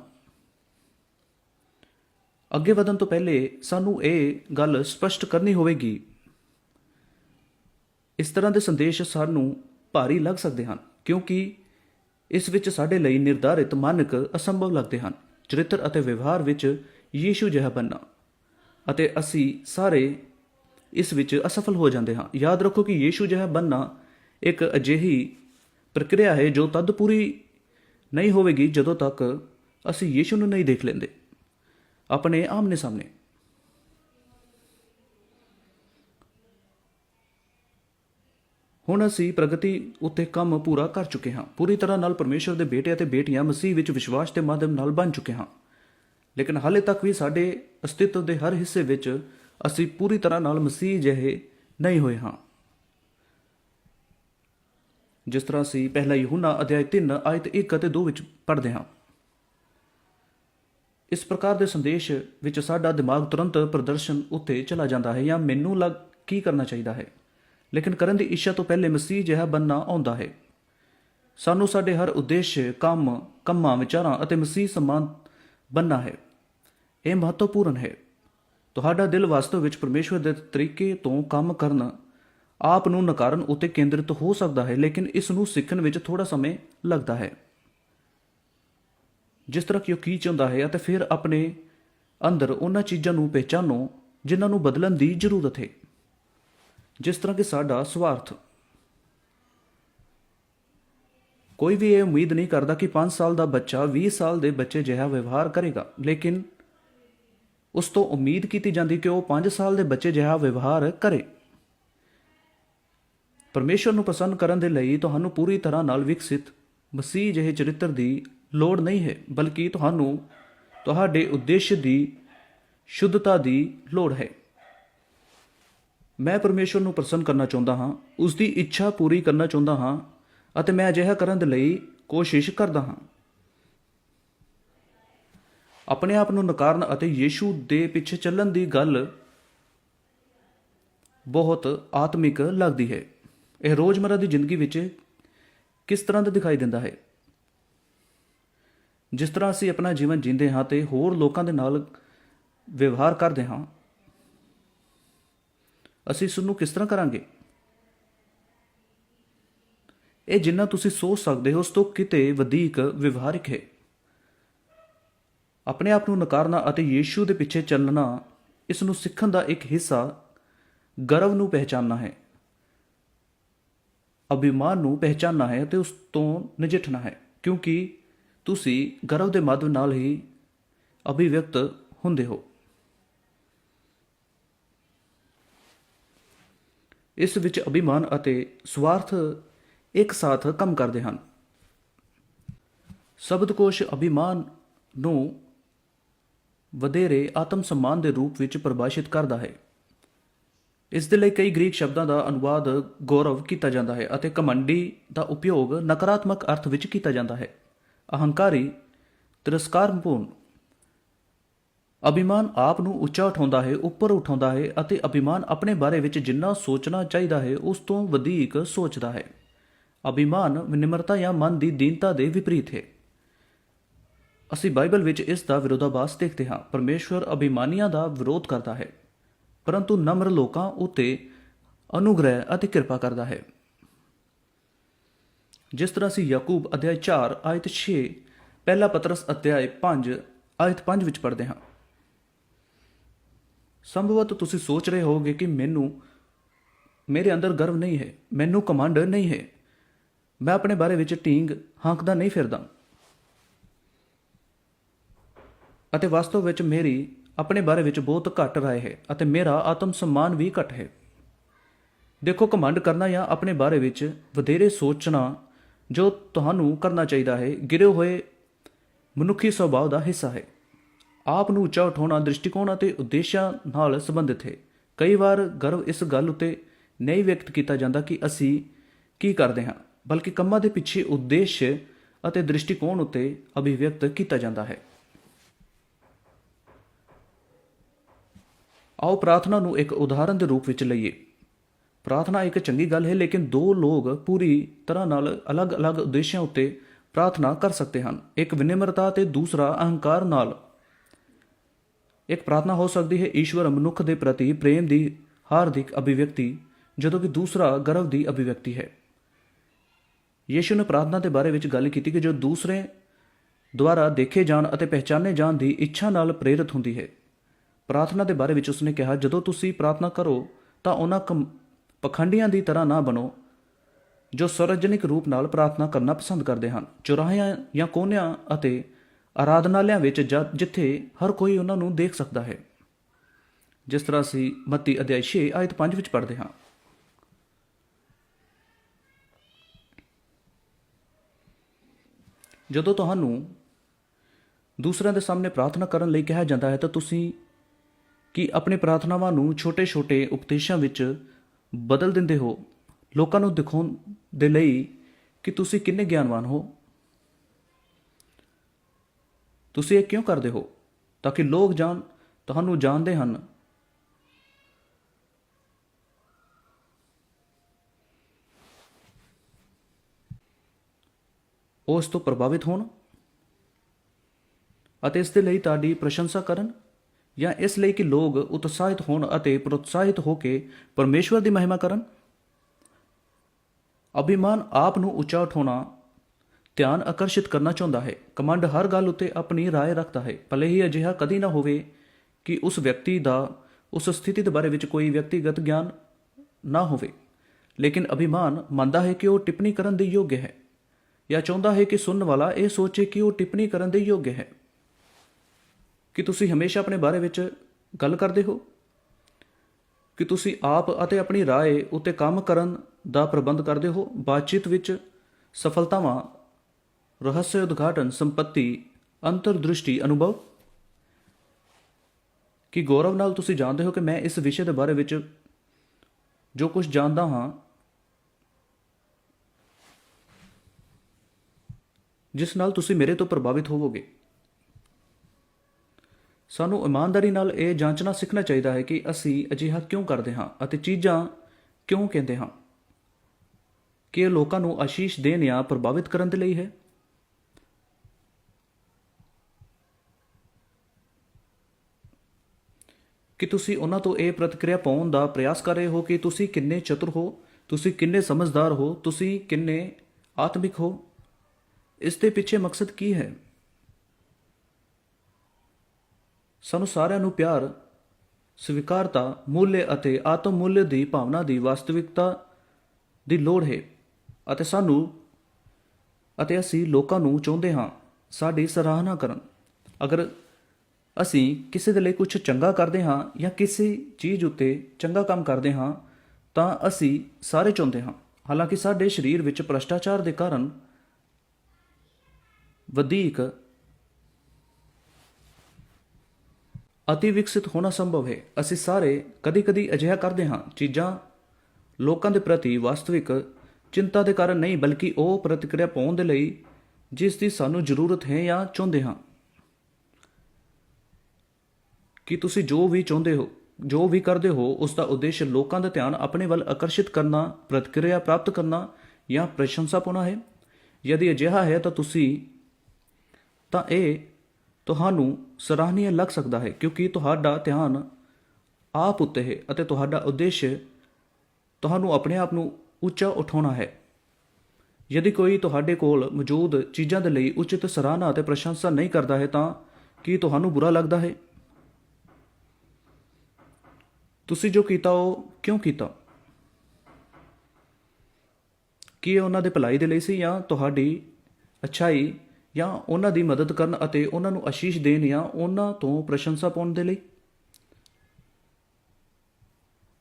ਅੱਗੇ ਵਧਣ ਤੋਂ ਪਹਿਲੇ ਸਾਨੂੰ ਇਹ ਗੱਲ ਸਪਸ਼ਟ ਕਰਨੀ ਹੋਵੇਗੀ। ਇਸ ਤਰ੍ਹਾਂ ਦੇ ਸੰਦੇਸ਼ ਸਾਨੂੰ ਭਾਰੀ ਲੱਗ ਸਕਦੇ ਹਨ, ਕਿਉਂਕਿ ਇਸ ਵਿੱਚ ਸਾਡੇ ਲਈ ਨਿਰਧਾਰਿਤ ਮਾਨਕ ਅਸੰਭਵ ਲੱਗਦੇ ਹਨ। ਚਰਿੱਤਰ ਅਤੇ ਵਿਵਹਾਰ ਵਿੱਚ ਯੀਸ਼ੂ ਜਿਹਾ ਬਣਨਾ ਅਤੇ ਅਸੀਂ ਸਾਰੇ ਇਸ ਵਿੱਚ ਅਸਫਲ ਹੋ ਜਾਂਦੇ ਹਾਂ। ਯਾਦ ਰੱਖੋ ਕਿ ਯੀਸ਼ੂ ਜਿਹਾ ਬਣਨਾ ਇੱਕ ਅਜਿਹੀ ਪ੍ਰਕਿਰਿਆ ਹੈ ਜੋ ਤਦ ਪੂਰੀ ਨਹੀਂ ਹੋਵੇਗੀ ਜਦੋਂ ਤੱਕ ਅਸੀਂ ਯੀਸ਼ੂ ਨੂੰ ਨਹੀਂ ਦੇਖ ਲੈਂਦੇ। ਆਪਣੇ ਆਮਨੇ ਸਾਹਮਣੇ। ਹੁਣ ਅਸੀਂ ਪ੍ਰਗਤੀ ਉੱਤੇ ਕੰਮ ਪੂਰਾ ਕਰ ਚੁੱਕੇ ਹਾਂ। ਪੂਰੀ ਤਰ੍ਹਾਂ ਨਾਲ ਪਰਮੇਸ਼ਰ ਦੇ ਬੇਟੇ ਅਤੇ ਬੇਟੀਆਂ ਮਸੀਹ ਵਿੱਚ ਵਿਸ਼ਵਾਸ ਦੇ ਮਾਧਿਅਮ ਨਾਲ ਬਣ ਚੁੱਕੇ ਹਾਂ। ਲੇਕਿਨ ਹਾਲੇ ਤੱਕ ਵੀ ਸਾਡੇ ਅਸਤਿਤਵ ਦੇ ਹਰ ਹਿੱਸੇ ਵਿੱਚ ਅਸੀਂ ਪੂਰੀ ਤਰ੍ਹਾਂ ਨਾਲ ਮਸੀਹ ਜਿਹੇ ਨਹੀਂ ਹੋਏ ਹਾਂ। ਜਿਸ ਤਰ੍ਹਾਂ ਅਸੀਂ ਪਹਿਲਾ ਯਹੂਨਾ ਅਧਿਆਇ 3 ਆਇਤ 1 ਅਤੇ 2 ਵਿੱਚ ਪੜ੍ਹਦੇ ਹਾਂ। ਇਸ ਪ੍ਰਕਾਰ ਦੇ ਸੰਦੇਸ਼ ਵਿੱਚ ਸਾਡਾ ਦਿਮਾਗ ਤੁਰੰਤ ਪ੍ਰਦਰਸ਼ਨ ਉੱਤੇ ਚਲਾ ਜਾਂਦਾ ਹੈ ਜਾਂ ਮੈਨੂੰ ਲੱਗ ਕੀ ਕਰਨਾ ਚਾਹੀਦਾ ਹੈ? ਲੇਕਿਨ ਕਰਨ ਦੀ ਇੱਛਾ ਤੋਂ ਪਹਿਲੇ ਮਸੀਹ ਜਿਹਾ ਬੰਨਾ ਆਉਂਦਾ ਹੈ। ਸਾਨੂੰ ਸਾਡੇ ਹਰ ਉਦੇਸ਼, ਕੰਮ, ਕੰਮਾਂ, ਵਿਚਾਰਾਂ ਅਤੇ ਮਸੀਹ ਸਮਾਨ ਬੰਨਾ ਹੈ। ਇਹ ਮਹੱਤਵਪੂਰਨ ਹੈ। ਤੁਹਾਡਾ ਦਿਲ ਵਾਸਤਵ ਵਿੱਚ ਪਰਮੇਸ਼ਵਰ ਦੇ ਤਰੀਕੇ ਤੋਂ ਕੰਮ ਕਰਨ ਆਪ ਨੂੰ ਨਕਾਰਨ ਉਤੇ ਕੇਂਦਰਿਤ ਹੋ ਸਕਦਾ ਹੈ, ਲੇਕਿਨ ਇਸ ਨੂੰ ਸਿੱਖਣ ਵਿੱਚ ਥੋੜਾ ਸਮੇਂ ਲੱਗਦਾ ਹੈ। ਜਿਸ ਤਰ੍ਹਾਂ ਕਿ ਉਹ ਕੀ ਚਾਹੁੰਦਾ ਹੈ ਅਤੇ ਫਿਰ ਆਪਣੇ ਅੰਦਰ ਉਹਨਾਂ ਚੀਜ਼ਾਂ ਨੂੰ ਪਹਿਚਾਨੋ, ਜਿਨ੍ਹਾਂ ਨੂੰ ਬਦਲਣ ਦੀ ਜ਼ਰੂਰਤ ਹੈ। ਜਿਸ ਤਰ੍ਹਾਂ ਕਿ ਸਾਡਾ ਸਵਾਰਥ। ਕੋਈ ਵੀ ਇਹ ਉਮੀਦ ਨਹੀਂ ਕਰਦਾ ਕਿ 5 ਸਾਲ ਦਾ ਬੱਚਾ 20 ਸਾਲ ਦੇ ਬੱਚੇ ਜਿਹਾ ਵਿਵਹਾਰ ਕਰੇਗਾ, ਲੇਕਿਨ ਉਸ ਤੋਂ ਉਮੀਦ ਕੀਤੀ ਜਾਂਦੀ ਕਿ ਉਹ 5 ਸਾਲ ਦੇ ਬੱਚੇ ਜਿਹਾ ਵਿਵਹਾਰ ਕਰੇ। ਪਰਮੇਸ਼ਵਰ ਨੂੰ ਪਸੰਦ ਕਰਨ ਦੇ ਲਈ ਤੁਹਾਨੂੰ ਪੂਰੀ ਤਰ੍ਹਾਂ ਨਾਲ ਵਿਕਸਿਤ ਮਸੀਹ ਜਿਹੇ ਚਰਿੱਤਰ ਦੀ ਲੋੜ ਨਹੀਂ ਹੈ, ਬਲਕਿ ਤੁਹਾਨੂੰ ਤੁਹਾਡੇ ਉਦੇਸ਼ ਦੀ ਸ਼ੁੱਧਤਾ ਦੀ ਲੋੜ ਹੈ। ਮੈਂ ਪਰਮੇਸ਼ਵਰ ਨੂੰ ਪ੍ਰਸੰਨ ਕਰਨਾ ਚਾਹੁੰਦਾ ਹਾਂ ਉਸ ਦੀ ਇੱਛਾ ਪੂਰੀ ਕਰਨਾ ਚਾਹੁੰਦਾ ਹਾਂ ਅਤੇ ਮੈਂ ਅਜਿਹਾ ਕਰਨ ਦੇ ਲਈ ਕੋਸ਼ਿਸ਼ ਕਰਦਾ ਹਾਂ। ਆਪਣੇ ਆਪ ਨੂੰ ਨਕਾਰਨ ਅਤੇ ਯੀਸ਼ੂ ਦੇ ਪਿੱਛੇ ਚੱਲਣ ਦੀ ਗੱਲ ਬਹੁਤ ਆਤਮਿਕ ਲੱਗਦੀ ਹੈ। ਇਹ ਰੋਜ਼ਮਰਾ ਦੀ ਜ਼ਿੰਦਗੀ ਵਿੱਚ ਕਿਸ ਤਰ੍ਹਾਂ ਦਾ ਦਿਖਾਈ ਦਿੰਦਾ ਹੈ? ਜਿਸ ਤਰ੍ਹਾਂ ਅਸੀਂ ਆਪਣਾ ਜੀਵਨ ਜੀਂਦੇ ਹਾਂ ਤੇ ਹੋਰ ਲੋਕਾਂ ਦੇ ਨਾਲ ਵਿਵਹਾਰ ਕਰਦੇ ਹਾਂ ਅਸੀਂ ਇਸ ਨੂੰ ਕਿਸ ਤਰ੍ਹਾਂ ਕਰਾਂਗੇ? ਇਹ ਜਿੰਨਾ ਤੁਸੀਂ ਸੋਚ ਸਕਦੇ ਹੋ, ਉਸ ਤੋਂ ਕਿਤੇ ਵਧੇਕ ਵਿਵਹਾਰਿਕ ਹੈ। ਆਪਣੇ ਆਪ ਨੂੰ ਨਕਾਰਨਾ ਅਤੇ ਯੀਸ਼ੂ ਦੇ ਪਿੱਛੇ ਚੱਲਣਾ, ਇਸ ਨੂੰ ਸਿੱਖਣ ਦਾ ਇੱਕ ਹਿੱਸਾ ਗਰਵ ਨੂੰ ਪਹਿਚਾਨਣਾ ਹੈ। ਅਭਿਮਾਨ ਨੂੰ ਪਹਿਚਾਨਣਾ ਹੈ ਅਤੇ ਉਸ ਤੋਂ ਨਜਿੱਠਣਾ ਹੈ, ਕਿਉਂਕਿ ਤੁਸੀਂ ਗਰਵ ਦੇ ਮਾਧਿਅਮ ਨਾਲ ਹੀ ਅਭਿਵਿਅਕਤ ਹੁੰਦੇ ਹੋ। ਇਸ ਵਿੱਚ ਅਭਿਮਾਨ ਅਤੇ ਸਵਾਰਥ ਇੱਕ ਸਾਥ ਕੰਮ ਕਰਦੇ ਹਨ। ਸ਼ਬਦਕੋਸ਼ ਅਭਿਮਾਨ ਨੂੰ ਵਧੇਰੇ ਆਤਮ ਸਨਮਾਨ ਦੇ ਰੂਪ ਵਿੱਚ ਪਰਿਭਾਸ਼ਿਤ ਕਰਦਾ ਹੈ। ਇਸ ਦੇ ਲਈ ਕਈ ਗ੍ਰੀਕ ਸ਼ਬਦਾਂ ਦਾ ਅਨੁਵਾਦ ਗੌਰਵ ਕੀਤਾ ਜਾਂਦਾ ਹੈ ਅਤੇ ਕਮੰਡੀ ਦਾ ਉਪਯੋਗ ਨਕਾਰਾਤਮਕ ਅਰਥ ਵਿੱਚ ਕੀਤਾ ਜਾਂਦਾ ਹੈ। ਅਹੰਕਾਰੀ ਤਿਰਸਕਾਰਪੂਰਨ ਅਭਿਮਾਨ ਆਪ ਨੂੰ ਉੱਚਾ ਉਠਾਉਂਦਾ ਹੈ, ਉੱਪਰ ਉਠਾਉਂਦਾ ਹੈ ਅਤੇ ਅਭਿਮਾਨ ਆਪਣੇ ਬਾਰੇ ਵਿੱਚ ਜਿੰਨਾ ਸੋਚਣਾ ਚਾਹੀਦਾ ਹੈ, ਉਸ ਤੋਂ ਵਧੇਕ ਸੋਚਦਾ ਹੈ। ਅਭਿਮਾਨ ਵਿਨਮਰਤਾ ਜਾਂ ਮਨ ਦੀ ਦੀਨਤਾ ਦੇ ਵਿਪਰੀਤ ਹੈ। ਅਸੀਂ ਬਾਈਬਲ ਵਿੱਚ ਇਸ ਦਾ ਵਿਰੋਧਾਭਾਸ ਦੇਖਦੇ ਹਾਂ। ਪਰਮੇਸ਼ਵਰ ਅਭਿਮਾਨੀਆਂ ਦਾ ਵਿਰੋਧ ਕਰਦਾ ਹੈ, ਪਰੰਤੂ ਨਮਰ ਲੋਕਾਂ ਉਤੇ ਅਨੁਗ੍ਰਹਿ ਅਤੇ ਕਿਰਪਾ ਕਰਦਾ ਹੈ। ਜਿਸ ਤਰ੍ਹਾਂ ਅਸੀਂ ਯਾਕੂਬ ਅਧਿਆਇ 4 ਆਇਤ 6 ਪਹਿਲਾ ਪਤਰਸ ਅਧਿਆਇ 5 ਆਇਤ 5 ਵਿੱਚ ਪੜ੍ਹਦੇ ਹਾਂ। ਸੰਭਵਤ ਤੁਸੀਂ ਸੋਚ ਰਹੇ ਹੋਵੋਗੇ ਕਿ ਮੈਨੂੰ, ਮੇਰੇ ਅੰਦਰ ਗਰਵ ਨਹੀਂ ਹੈ, ਮੈਨੂੰ ਕਮਾਂਡ ਨਹੀਂ ਹੈ। ਮੈਂ ਆਪਣੇ ਬਾਰੇ ਵਿੱਚ ਢੀਂਗ, ਹਾਂਕਦਾ ਨਹੀਂ ਫਿਰਦਾ। ਅਤੇ ਵਾਸਤਵ ਵਿੱਚ ਮੇਰੀ ਆਪਣੇ ਬਾਰੇ ਵਿੱਚ ਬਹੁਤ ਘੱਟ ਰਾਏ ਹੈ ਅਤੇ ਮੇਰਾ ਆਤਮ ਸਨਮਾਨ ਵੀ ਘੱਟ ਹੈ। ਦੇਖੋ ਕਮਾਂਡ ਕਰਨਾ ਜਾਂ ਆਪਣੇ ਬਾਰੇ ਵਿੱਚ ਵਧੇਰੇ ਸੋਚਣਾ ਜੋ ਤੁਹਾਨੂੰ ਕਰਨਾ ਚਾਹੀਦਾ ਹੈ, ਗਿਰੇ ਹੋਏ ਮਨੁੱਖੀ ਸੁਭਾਅ ਦਾ ਹਿੱਸਾ ਹੈ। ਆਪ ਨੂੰ ਉੱਚਾ ਉਠਾਉਣਾ ਦ੍ਰਿਸ਼ਟੀਕੋਣ ਅਤੇ ਉਦੇਸ਼ਾਂ ਨਾਲ ਸੰਬੰਧਿਤ ਹੈ। ਕਈ ਵਾਰ ਗਰਵ ਇਸ ਗੱਲ ਉੱਤੇ ਨਹੀਂ ਵਿਅਕਤ ਕੀਤਾ ਜਾਂਦਾ ਕਿ ਅਸੀਂ ਕੀ ਕਰਦੇ ਹਾਂ, ਬਲਕਿ ਕੰਮਾਂ ਦੇ ਪਿੱਛੇ ਉਦੇਸ਼ ਅਤੇ ਦ੍ਰਿਸ਼ਟੀਕੋਣ ਉੱਤੇ ਅਭਿਵਿਅਕਤ ਕੀਤਾ ਜਾਂਦਾ ਹੈ। ਆਓ ਪ੍ਰਾਰਥਨਾ ਨੂੰ ਇੱਕ ਉਦਾਹਰਨ ਦੇ ਰੂਪ ਵਿੱਚ ਲਈਏ। ਪ੍ਰਾਰਥਨਾ ਇੱਕ ਚੰਗੀ ਗੱਲ ਹੈ, ਲੇਕਿਨ ਦੋ ਲੋਕ ਪੂਰੀ ਤਰ੍ਹਾਂ ਨਾਲ ਅਲੱਗ-ਅਲੱਗ ਉਦੇਸ਼ਾਂ ਉੱਤੇ ਪ੍ਰਾਰਥਨਾ ਕਰ ਸਕਦੇ ਹਨ। ਇੱਕ ਵਿਨમ્ਰਤਾ ਤੇ ਦੂਸਰਾ ਅਹੰਕਾਰ ਨਾਲ। ਇੱਕ ਪ੍ਰਾਰਥਨਾ ਹੋ ਸਕਦੀ ਹੈ, ਈਸ਼ਵਰ ਮਨੁੱਖ ਦੇ ਪ੍ਰਤੀ ਪ੍ਰੇਮ ਦੀ ਹਾਰਦਿਕ ਅਭਿਵਿਅਕਤੀ, ਜਦੋਂ ਕਿ ਦੂਸਰਾ ਗਰਵ ਦੀ ਅਭਿਵਿਅਕਤੀ ਹੈ। ਯੀਸ਼ੂ ਨੇ ਪ੍ਰਾਰਥਨਾ ਦੇ ਬਾਰੇ ਵਿੱਚ ਗੱਲ ਕੀਤੀ ਕਿ ਜੋ ਦੂਸਰੇ ਦੁਆਰਾ ਦੇਖੇ ਜਾਣ ਅਤੇ ਪਹਿਚਾਨੇ ਜਾਣ ਦੀ ਇੱਛਾ ਨਾਲ ਪ੍ਰੇਰਿਤ ਹੁੰਦੀ ਹੈ। ਪ੍ਰਾਰਥਨਾ ਦੇ ਬਾਰੇ ਵਿੱਚ ਉਸਨੇ ਕਿਹਾ, ਜਦੋਂ ਤੁਸੀਂ ਪ੍ਰਾਰਥਨਾ ਕਰੋ, ਤਾਂ ਉਹਨਾਂ ਕਮ- ਪਖੰਡੀਆਂ ਦੀ ਤਰ੍ਹਾਂ ਨਾ ਬਣੋ, ਜੋ ਸਰਜਨਿਕ ਰੂਪ ਨਾਲ ਪ੍ਰਾਰਥਨਾ ਕਰਨਾ ਪਸੰਦ ਕਰਦੇ ਹਨ। ਚੁਰਾਹਿਆਂ ਜਾਂ ਕੋਨਿਆਂ ਅਤੇ ਆਰਾਧਨਾਲਿਆਂ ਵਿੱਚ ਜਦ ਜਿੱਥੇ ਹਰ ਕੋਈ ਉਹਨਾਂ ਨੂੰ ਦੇਖ ਸਕਦਾ ਹੈ। ਜਿਸ ਤਰ੍ਹਾਂ ਅਸੀਂ ਮੱਤੀ ਅਧਿਆਇ 6 ਆਇਤ 5 ਵਿੱਚ ਪੜ੍ਹਦੇ ਹਾਂ। ਜਦੋਂ ਤੁਹਾਨੂੰ ਦੂਸਰਿਆਂ ਦੇ ਸਾਹਮਣੇ ਪ੍ਰਾਰਥਨਾ ਕਰਨ ਲਈ ਕਿਹਾ ਜਾਂਦਾ ਹੈ ਤਾਂ ਤੁਸੀਂ ਕੀ ਆਪਣੀ ਪ੍ਰਾਰਥਨਾਵਾਂ ਨੂੰ ਛੋਟੇ-ਛੋਟੇ ਉਪਦੇਸ਼ਾਂ ਵਿੱਚ ਬਦਲ ਦਿੰਦੇ ਹੋ? ਲੋਕਾਂ ਨੂੰ ਦਿਖਾਉਣ ਦੇ ਲਈ ਕਿ ਤੁਸੀਂ ਕਿੰਨੇ ਗਿਆਨਵਾਨ ਹੋ? ਤੁਸੀਂ ਇਹ ਕਿਉਂ ਕਰਦੇ ਹੋ? ਤਾਂ ਕਿ ਲੋਕ ਜਾਣ, ਤੁਹਾਨੂੰ ਜਾਣਦੇ ਹਨ। ਉਹ ਇਸ ਤੋਂ ਪ੍ਰਭਾਵਿਤ ਹੋਣ ਅਤੇ ਇਸ ਦੇ ਲਈ ਤੁਹਾਡੀ ਪ੍ਰਸ਼ੰਸਾ ਕਰਨ ਜਾਂ ਇਸ ਲਈ ਕਿ ਲੋਕ ਉਤਸ਼ਾਹਿਤ ਹੋਣ ਅਤੇ ਪ੍ਰੋਤਸਾਹਿਤ ਹੋ ਕੇ ਪਰਮੇਸ਼ਵਰ ਦੀ ਮਹਿਮਾ ਕਰਨ? ਅਭਿਮਾਨ ਆਪ ਨੂੰ ਉੱਚਾ ਉਠਾਉਣਾ ਧਿਆਨ ਆਕਰਸ਼ਿਤ ਕਰਨਾ ਚਾਹੁੰਦਾ ਹੈ ਕਮਾਂਡ ਹਰ ਗੱਲ ਉੱਤੇ ਆਪਣੀ رائے ਰੱਖਦਾ ਹੈ ਭਲੇ ਹੀ ਅਜਿਹਾ ਕਦੀ ਨਾ ਹੋਵੇ ਕਿ ਉਸ ਵਿਅਕਤੀ ਦਾ ਉਸ ਸਥਿਤੀ ਦੇ ਬਾਰੇ ਵਿੱਚ ਕੋਈ ਵਿਅਕਤੀਗਤ ਗਿਆਨ ਨਾ ਹੋਵੇ ਲੇਕਿਨ ਅਭਿਮਾਨ ਮੰਨਦਾ ਹੈ ਕਿ ਉਹ ਟਿੱਪਣੀ ਕਰਨ ਦੇ ਯੋਗ ਹੈ ਜਾਂ ਚਾਹੁੰਦਾ ਹੈ ਕਿ ਸੁਣਨ ਵਾਲਾ ਇਹ ਸੋਚੇ ਕਿ ਉਹ ਟਿੱਪਣੀ ਕਰਨ ਦੇ ਯੋਗ ਹੈ ਕਿ ਤੁਸੀਂ ਹਮੇਸ਼ਾ ਆਪਣੇ ਬਾਰੇ ਵਿੱਚ ਗੱਲ ਕਰਦੇ ਹੋ ਕਿ ਤੁਸੀਂ ਆਪ ਅਤੇ ਆਪਣੀ رائے ਉੱਤੇ ਕੰਮ ਕਰਨ ਦਾ ਪ੍ਰਬੰਧ ਕਰਦੇ ਹੋ ਬਾਤਚੀਤ ਵਿੱਚ ਸਫਲਤਾਵਾਂ ਰਹੱਸ ਉਦਘਾਟਨ ਸੰਪਤੀ ਅੰਤਰਦ੍ਰਿਸ਼ਟੀ ਅਨੁਭਵ ਕੀ ਗੌਰਵ ਨਾਲ ਤੁਸੀਂ ਜਾਣਦੇ ਹੋ ਕਿ ਮੈਂ ਇਸ ਵਿਸ਼ੇ ਦੇ ਬਾਰੇ ਵਿੱਚ ਜੋ ਕੁਝ ਜਾਣਦਾ ਹਾਂ ਜਿਸ ਨਾਲ ਤੁਸੀਂ ਮੇਰੇ ਤੋਂ ਪ੍ਰਭਾਵਿਤ ਹੋਵੋਗੇ ਸਾਨੂੰ ਇਮਾਨਦਾਰੀ ਨਾਲ ਇਹ ਜਾਂਚਣਾ ਸਿੱਖਣਾ ਚਾਹੀਦਾ ਹੈ ਕਿ ਅਸੀਂ ਅਜਿਹਾ ਕਿਉਂ ਕਰਦੇ ਹਾਂ ਅਤੇ ਚੀਜ਼ਾਂ ਕਿਉਂ ਕਹਿੰਦੇ ਹਾਂ ਕਿ ਇਹ ਲੋਕਾਂ ਨੂੰ ਆਸ਼ੀਸ਼ ਦੇਣ ਜਾਂ ਪ੍ਰਭਾਵਿਤ ਕਰਨ ਦੇ ਲਈ ਹੈ ਕਿ ਤੁਸੀਂ ਉਹਨਾਂ ਤੋਂ ਇਹ ਪ੍ਰਤੀਕਿਰਿਆ ਪਾਉਣ ਦਾ ਪ੍ਰਯਾਸ ਕਰ ਰਹੇ ਹੋ ਕਿ ਤੁਸੀਂ ਕਿੰਨੇ ਚਤੁਰ ਹੋ? ਤੁਸੀਂ ਕਿੰਨੇ ਸਮਝਦਾਰ ਹੋ? ਤੁਸੀਂ ਕਿੰਨੇ ਆਤਮਿਕ ਹੋ? ਇਸ ਦੇ ਪਿੱਛੇ ਮਕਸਦ ਕੀ ਹੈ? ਸਾਨੂੰ ਸਾਰਿਆਂ ਨੂੰ ਪਿਆਰ, ਸਵੀਕਾਰਤਾ, ਮੁੱਲ ਅਤੇ ਆਤਮ ਮੁੱਲ ਦੀ ਭਾਵਨਾ ਦੀ ਵਾਸਤਵਿਕਤਾ ਦੀ ਲੋੜ ਹੈ ਅਤੇ ਸਾਨੂੰ ਅਤੇ ਅਸੀਂ ਲੋਕਾਂ ਨੂੰ ਚਾਹੁੰਦੇ ਹਾਂ ਸਾਡੀ ਸਰਾਹਨਾ ਕਰਨ। ਅਗਰ ਅਸੀਂ ਕਿਸੇ ਦੇ ਲਈ ਕੁਝ ਚੰਗਾ ਕਰਦੇ ਹਾਂ ਜਾਂ ਕਿਸੇ ਚੀਜ਼ ਉੱਤੇ ਚੰਗਾ ਕੰਮ ਕਰਦੇ ਹਾਂ, ਤਾਂ ਅਸੀਂ ਸਾਰੇ ਚਾਹੁੰਦੇ ਹਾਂ। ਹਾਲਾਂਕਿ ਸਾਡੇ ਸਰੀਰ ਵਿੱਚ ਭ੍ਰਸ਼ਟਾਚਾਰ ਦੇ ਕਾਰਨ ਵਧੇਕ ਅਤੀ ਵਿਕਸਿਤ ਹੋਣਾ ਸੰਭਵ ਹੈ। ਅਸੀਂ ਸਾਰੇ ਕਦੀ-ਕਦੀ ਅਜਿਹਾ ਕਰਦੇ ਹਾਂ, ਚੀਜ਼ਾਂ ਲੋਕਾਂ ਦੇ ਪ੍ਰਤੀ ਵਾਸਤਵਿਕ ਚਿੰਤਾ ਦੇ ਕਾਰਨ ਨਹੀਂ, ਬਲਕਿ ਉਹ ਪ੍ਰਤੀਕਿਰਿਆ ਪਾਉਣ ਦੇ ਲਈ ਜਿਸ ਦੀ ਸਾਨੂੰ ਜ਼ਰੂਰਤ ਹੈ ਜਾਂ ਚਾਹੁੰਦੇ ਹਾਂ। ਕਿ ਤੁਸੀਂ ਜੋ ਵੀ ਚਾਹੁੰਦੇ ਹੋ, ਜੋ ਵੀ ਕਰਦੇ ਹੋ, ਉਸ ਦਾ ਉਦੇਸ਼ ਲੋਕਾਂ ਦਾ ਧਿਆਨ ਆਪਣੇ ਵੱਲ ਆਕਰਸ਼ਿਤ ਕਰਨਾ, ਪ੍ਰਤੀਕਿਰਿਆ ਪ੍ਰਾਪਤ ਕਰਨਾ ਜਾਂ ਪ੍ਰਸ਼ੰਸਾ ਪਾਉਣਾ ਹੈ। ਯਦਿ ਅਜਿਹਾ ਹੈ ਤਾਂ ਤੁਸੀਂ, ਤਾਂ ਇਹ ਤੁਹਾਨੂੰ ਸਰਾਹਨੀय ਲੱਗ ਸਕਦਾ ਹੈ, ਕਿਉਂਕਿ ਤੁਹਾਡਾ ਧਿਆਨ ਆਪ ਉੱਤੇ ਹੈ ਅਤੇ ਤੁਹਾਡਾ ਉਦੇਸ਼ ਤੁਹਾਨੂੰ ਆਪਣੇ ਆਪ ਨੂੰ ਉੱਚਾ ਉਠਾਉਣਾ ਹੈ। ਯਦਿ ਕੋਈ ਤੁਹਾਡੇ ਕੋਲ ਮੌਜੂਦ ਚੀਜ਼ਾਂ ਦੇ ਲਈ ਉਚਿਤ ਸਰਾਹਨਾ ਅਤੇ ਪ੍ਰਸ਼ੰਸਾ ਨਹੀਂ ਕਰਦਾ ਹੈ ਤਾਂ ਕੀ ਤੁਹਾਨੂੰ ਬੁਰਾ ਲੱਗਦਾ ਹੈ? ਤੁਸੀਂ ਜੋ ਕੀਤਾ ਉਹ ਕਿਉਂ ਕੀਤਾ? ਕੀ ਇਹ ਉਹਨਾਂ ਦੇ ਭਲਾਈ ਦੇ ਲਈ ਸੀ ਜਾਂ ਤੁਹਾਡੀ ਅਛਾਈ ਜਾਂ ਉਹਨਾਂ ਦੀ ਮਦਦ ਕਰਨ ਅਤੇ ਉਹਨਾਂ ਨੂੰ ਅਸ਼ੀਸ਼ ਦੇਣ ਜਾਂ ਉਹਨਾਂ ਤੋਂ ਪ੍ਰਸ਼ੰਸਾ ਪਾਉਣ ਦੇ ਲਈ?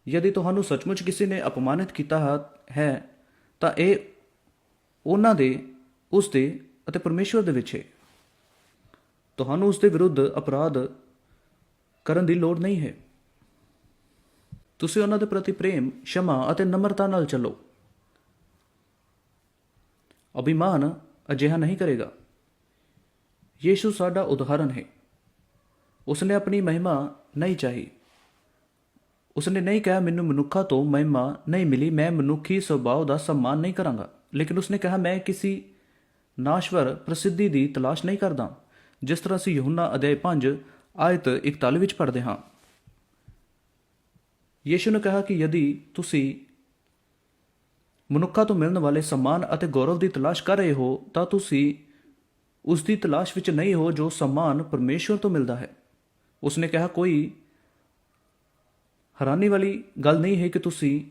ਯਦੀ ਤੁਹਾਨੂੰ ਸੱਚਮੁੱਚ ਕਿਸੇ ਨੇ ਅਪਮਾਨਿਤ ਕੀਤਾ ਹੈ ਤਾਂ ਇਹ ਉਹਨਾਂ ਦੇ, ਉਸ ਦੇ ਅਤੇ ਪਰਮੇਸ਼ਵਰ ਦੇ ਵਿੱਚ ਹੈ। ਤੁਹਾਨੂੰ ਉਸ ਦੇ ਵਿਰੁੱਧ ਅਪਰਾਧ ਕਰਨ ਦੀ ਲੋੜ ਨਹੀਂ ਹੈ। ਤੁਸੀਂ ਉਹਨਾਂ ਦੇ ਪ੍ਰਤੀ ਪ੍ਰੇਮ, ਸ਼ਮਾ ਅਤੇ ਨਮਰਤਾ ਨਾਲ ਚੱਲੋ। ਅਭਿਮਾਨ ਅਜਿਹਾ ਨਹੀਂ ਕਰੇਗਾ। ਯੀਸ਼ੂ ਸਾਡਾ ਉਦਾਹਰਣ ਹੈ। ਉਸਨੇ ਆਪਣੀ ਮਹਿਮਾ ਨਹੀਂ ਚਾਹੀ। ਉਸਨੇ ਨਹੀਂ ਕਿਹਾ, ਮੈਨੂੰ ਮਨੁੱਖਾਂ ਤੋਂ ਮਹਿਮਾ ਨਹੀਂ ਮਿਲੀ, ਮੈਂ ਮਨੁੱਖੀ ਸੁਭਾਅ ਦਾ ਸਨਮਾਨ ਨਹੀਂ ਕਰਾਂਗਾ। ਲੇਕਿਨ ਉਸਨੇ ਕਿਹਾ, ਮੈਂ ਕਿਸੇ ਨਾਸ਼ਵਰ ਪ੍ਰਸਿੱਧੀ ਦੀ ਤਲਾਸ਼ ਨਹੀਂ ਕਰਦਾ, ਜਿਸ ਤਰ੍ਹਾਂ ਅਸੀਂ ਯਹੋਨਾ ਅਧਿਆਇ 5 ਆਇਤ 41 ਵਿੱਚ ਪੜ੍ਹਦੇ ਹਾਂ। ਯੀਸ਼ੂ ਨੇ ਕਿਹਾ ਕਿ ਯਦੀ ਤੁਸੀਂ ਮਨੁੱਖਾਂ ਤੋਂ ਮਿਲਣ ਵਾਲੇ ਸਨਮਾਨ ਅਤੇ ਗੌਰਵ ਦੀ ਤਲਾਸ਼ ਕਰ ਰਹੇ ਹੋ, ਤਾਂ ਤੁਸੀਂ ਉਸ ਦੀ ਤਲਾਸ਼ ਵਿੱਚ ਨਹੀਂ ਹੋ ਜੋ ਸਨਮਾਨ ਪਰਮੇਸ਼ਵਰ ਤੋਂ ਮਿਲਦਾ ਹੈ। ਉਸਨੇ ਕਿਹਾ, ਕੋਈ ਹੈਰਾਨੀ ਵਾਲੀ ਗੱਲ ਨਹੀਂ ਹੈ ਕਿ ਤੁਸੀਂ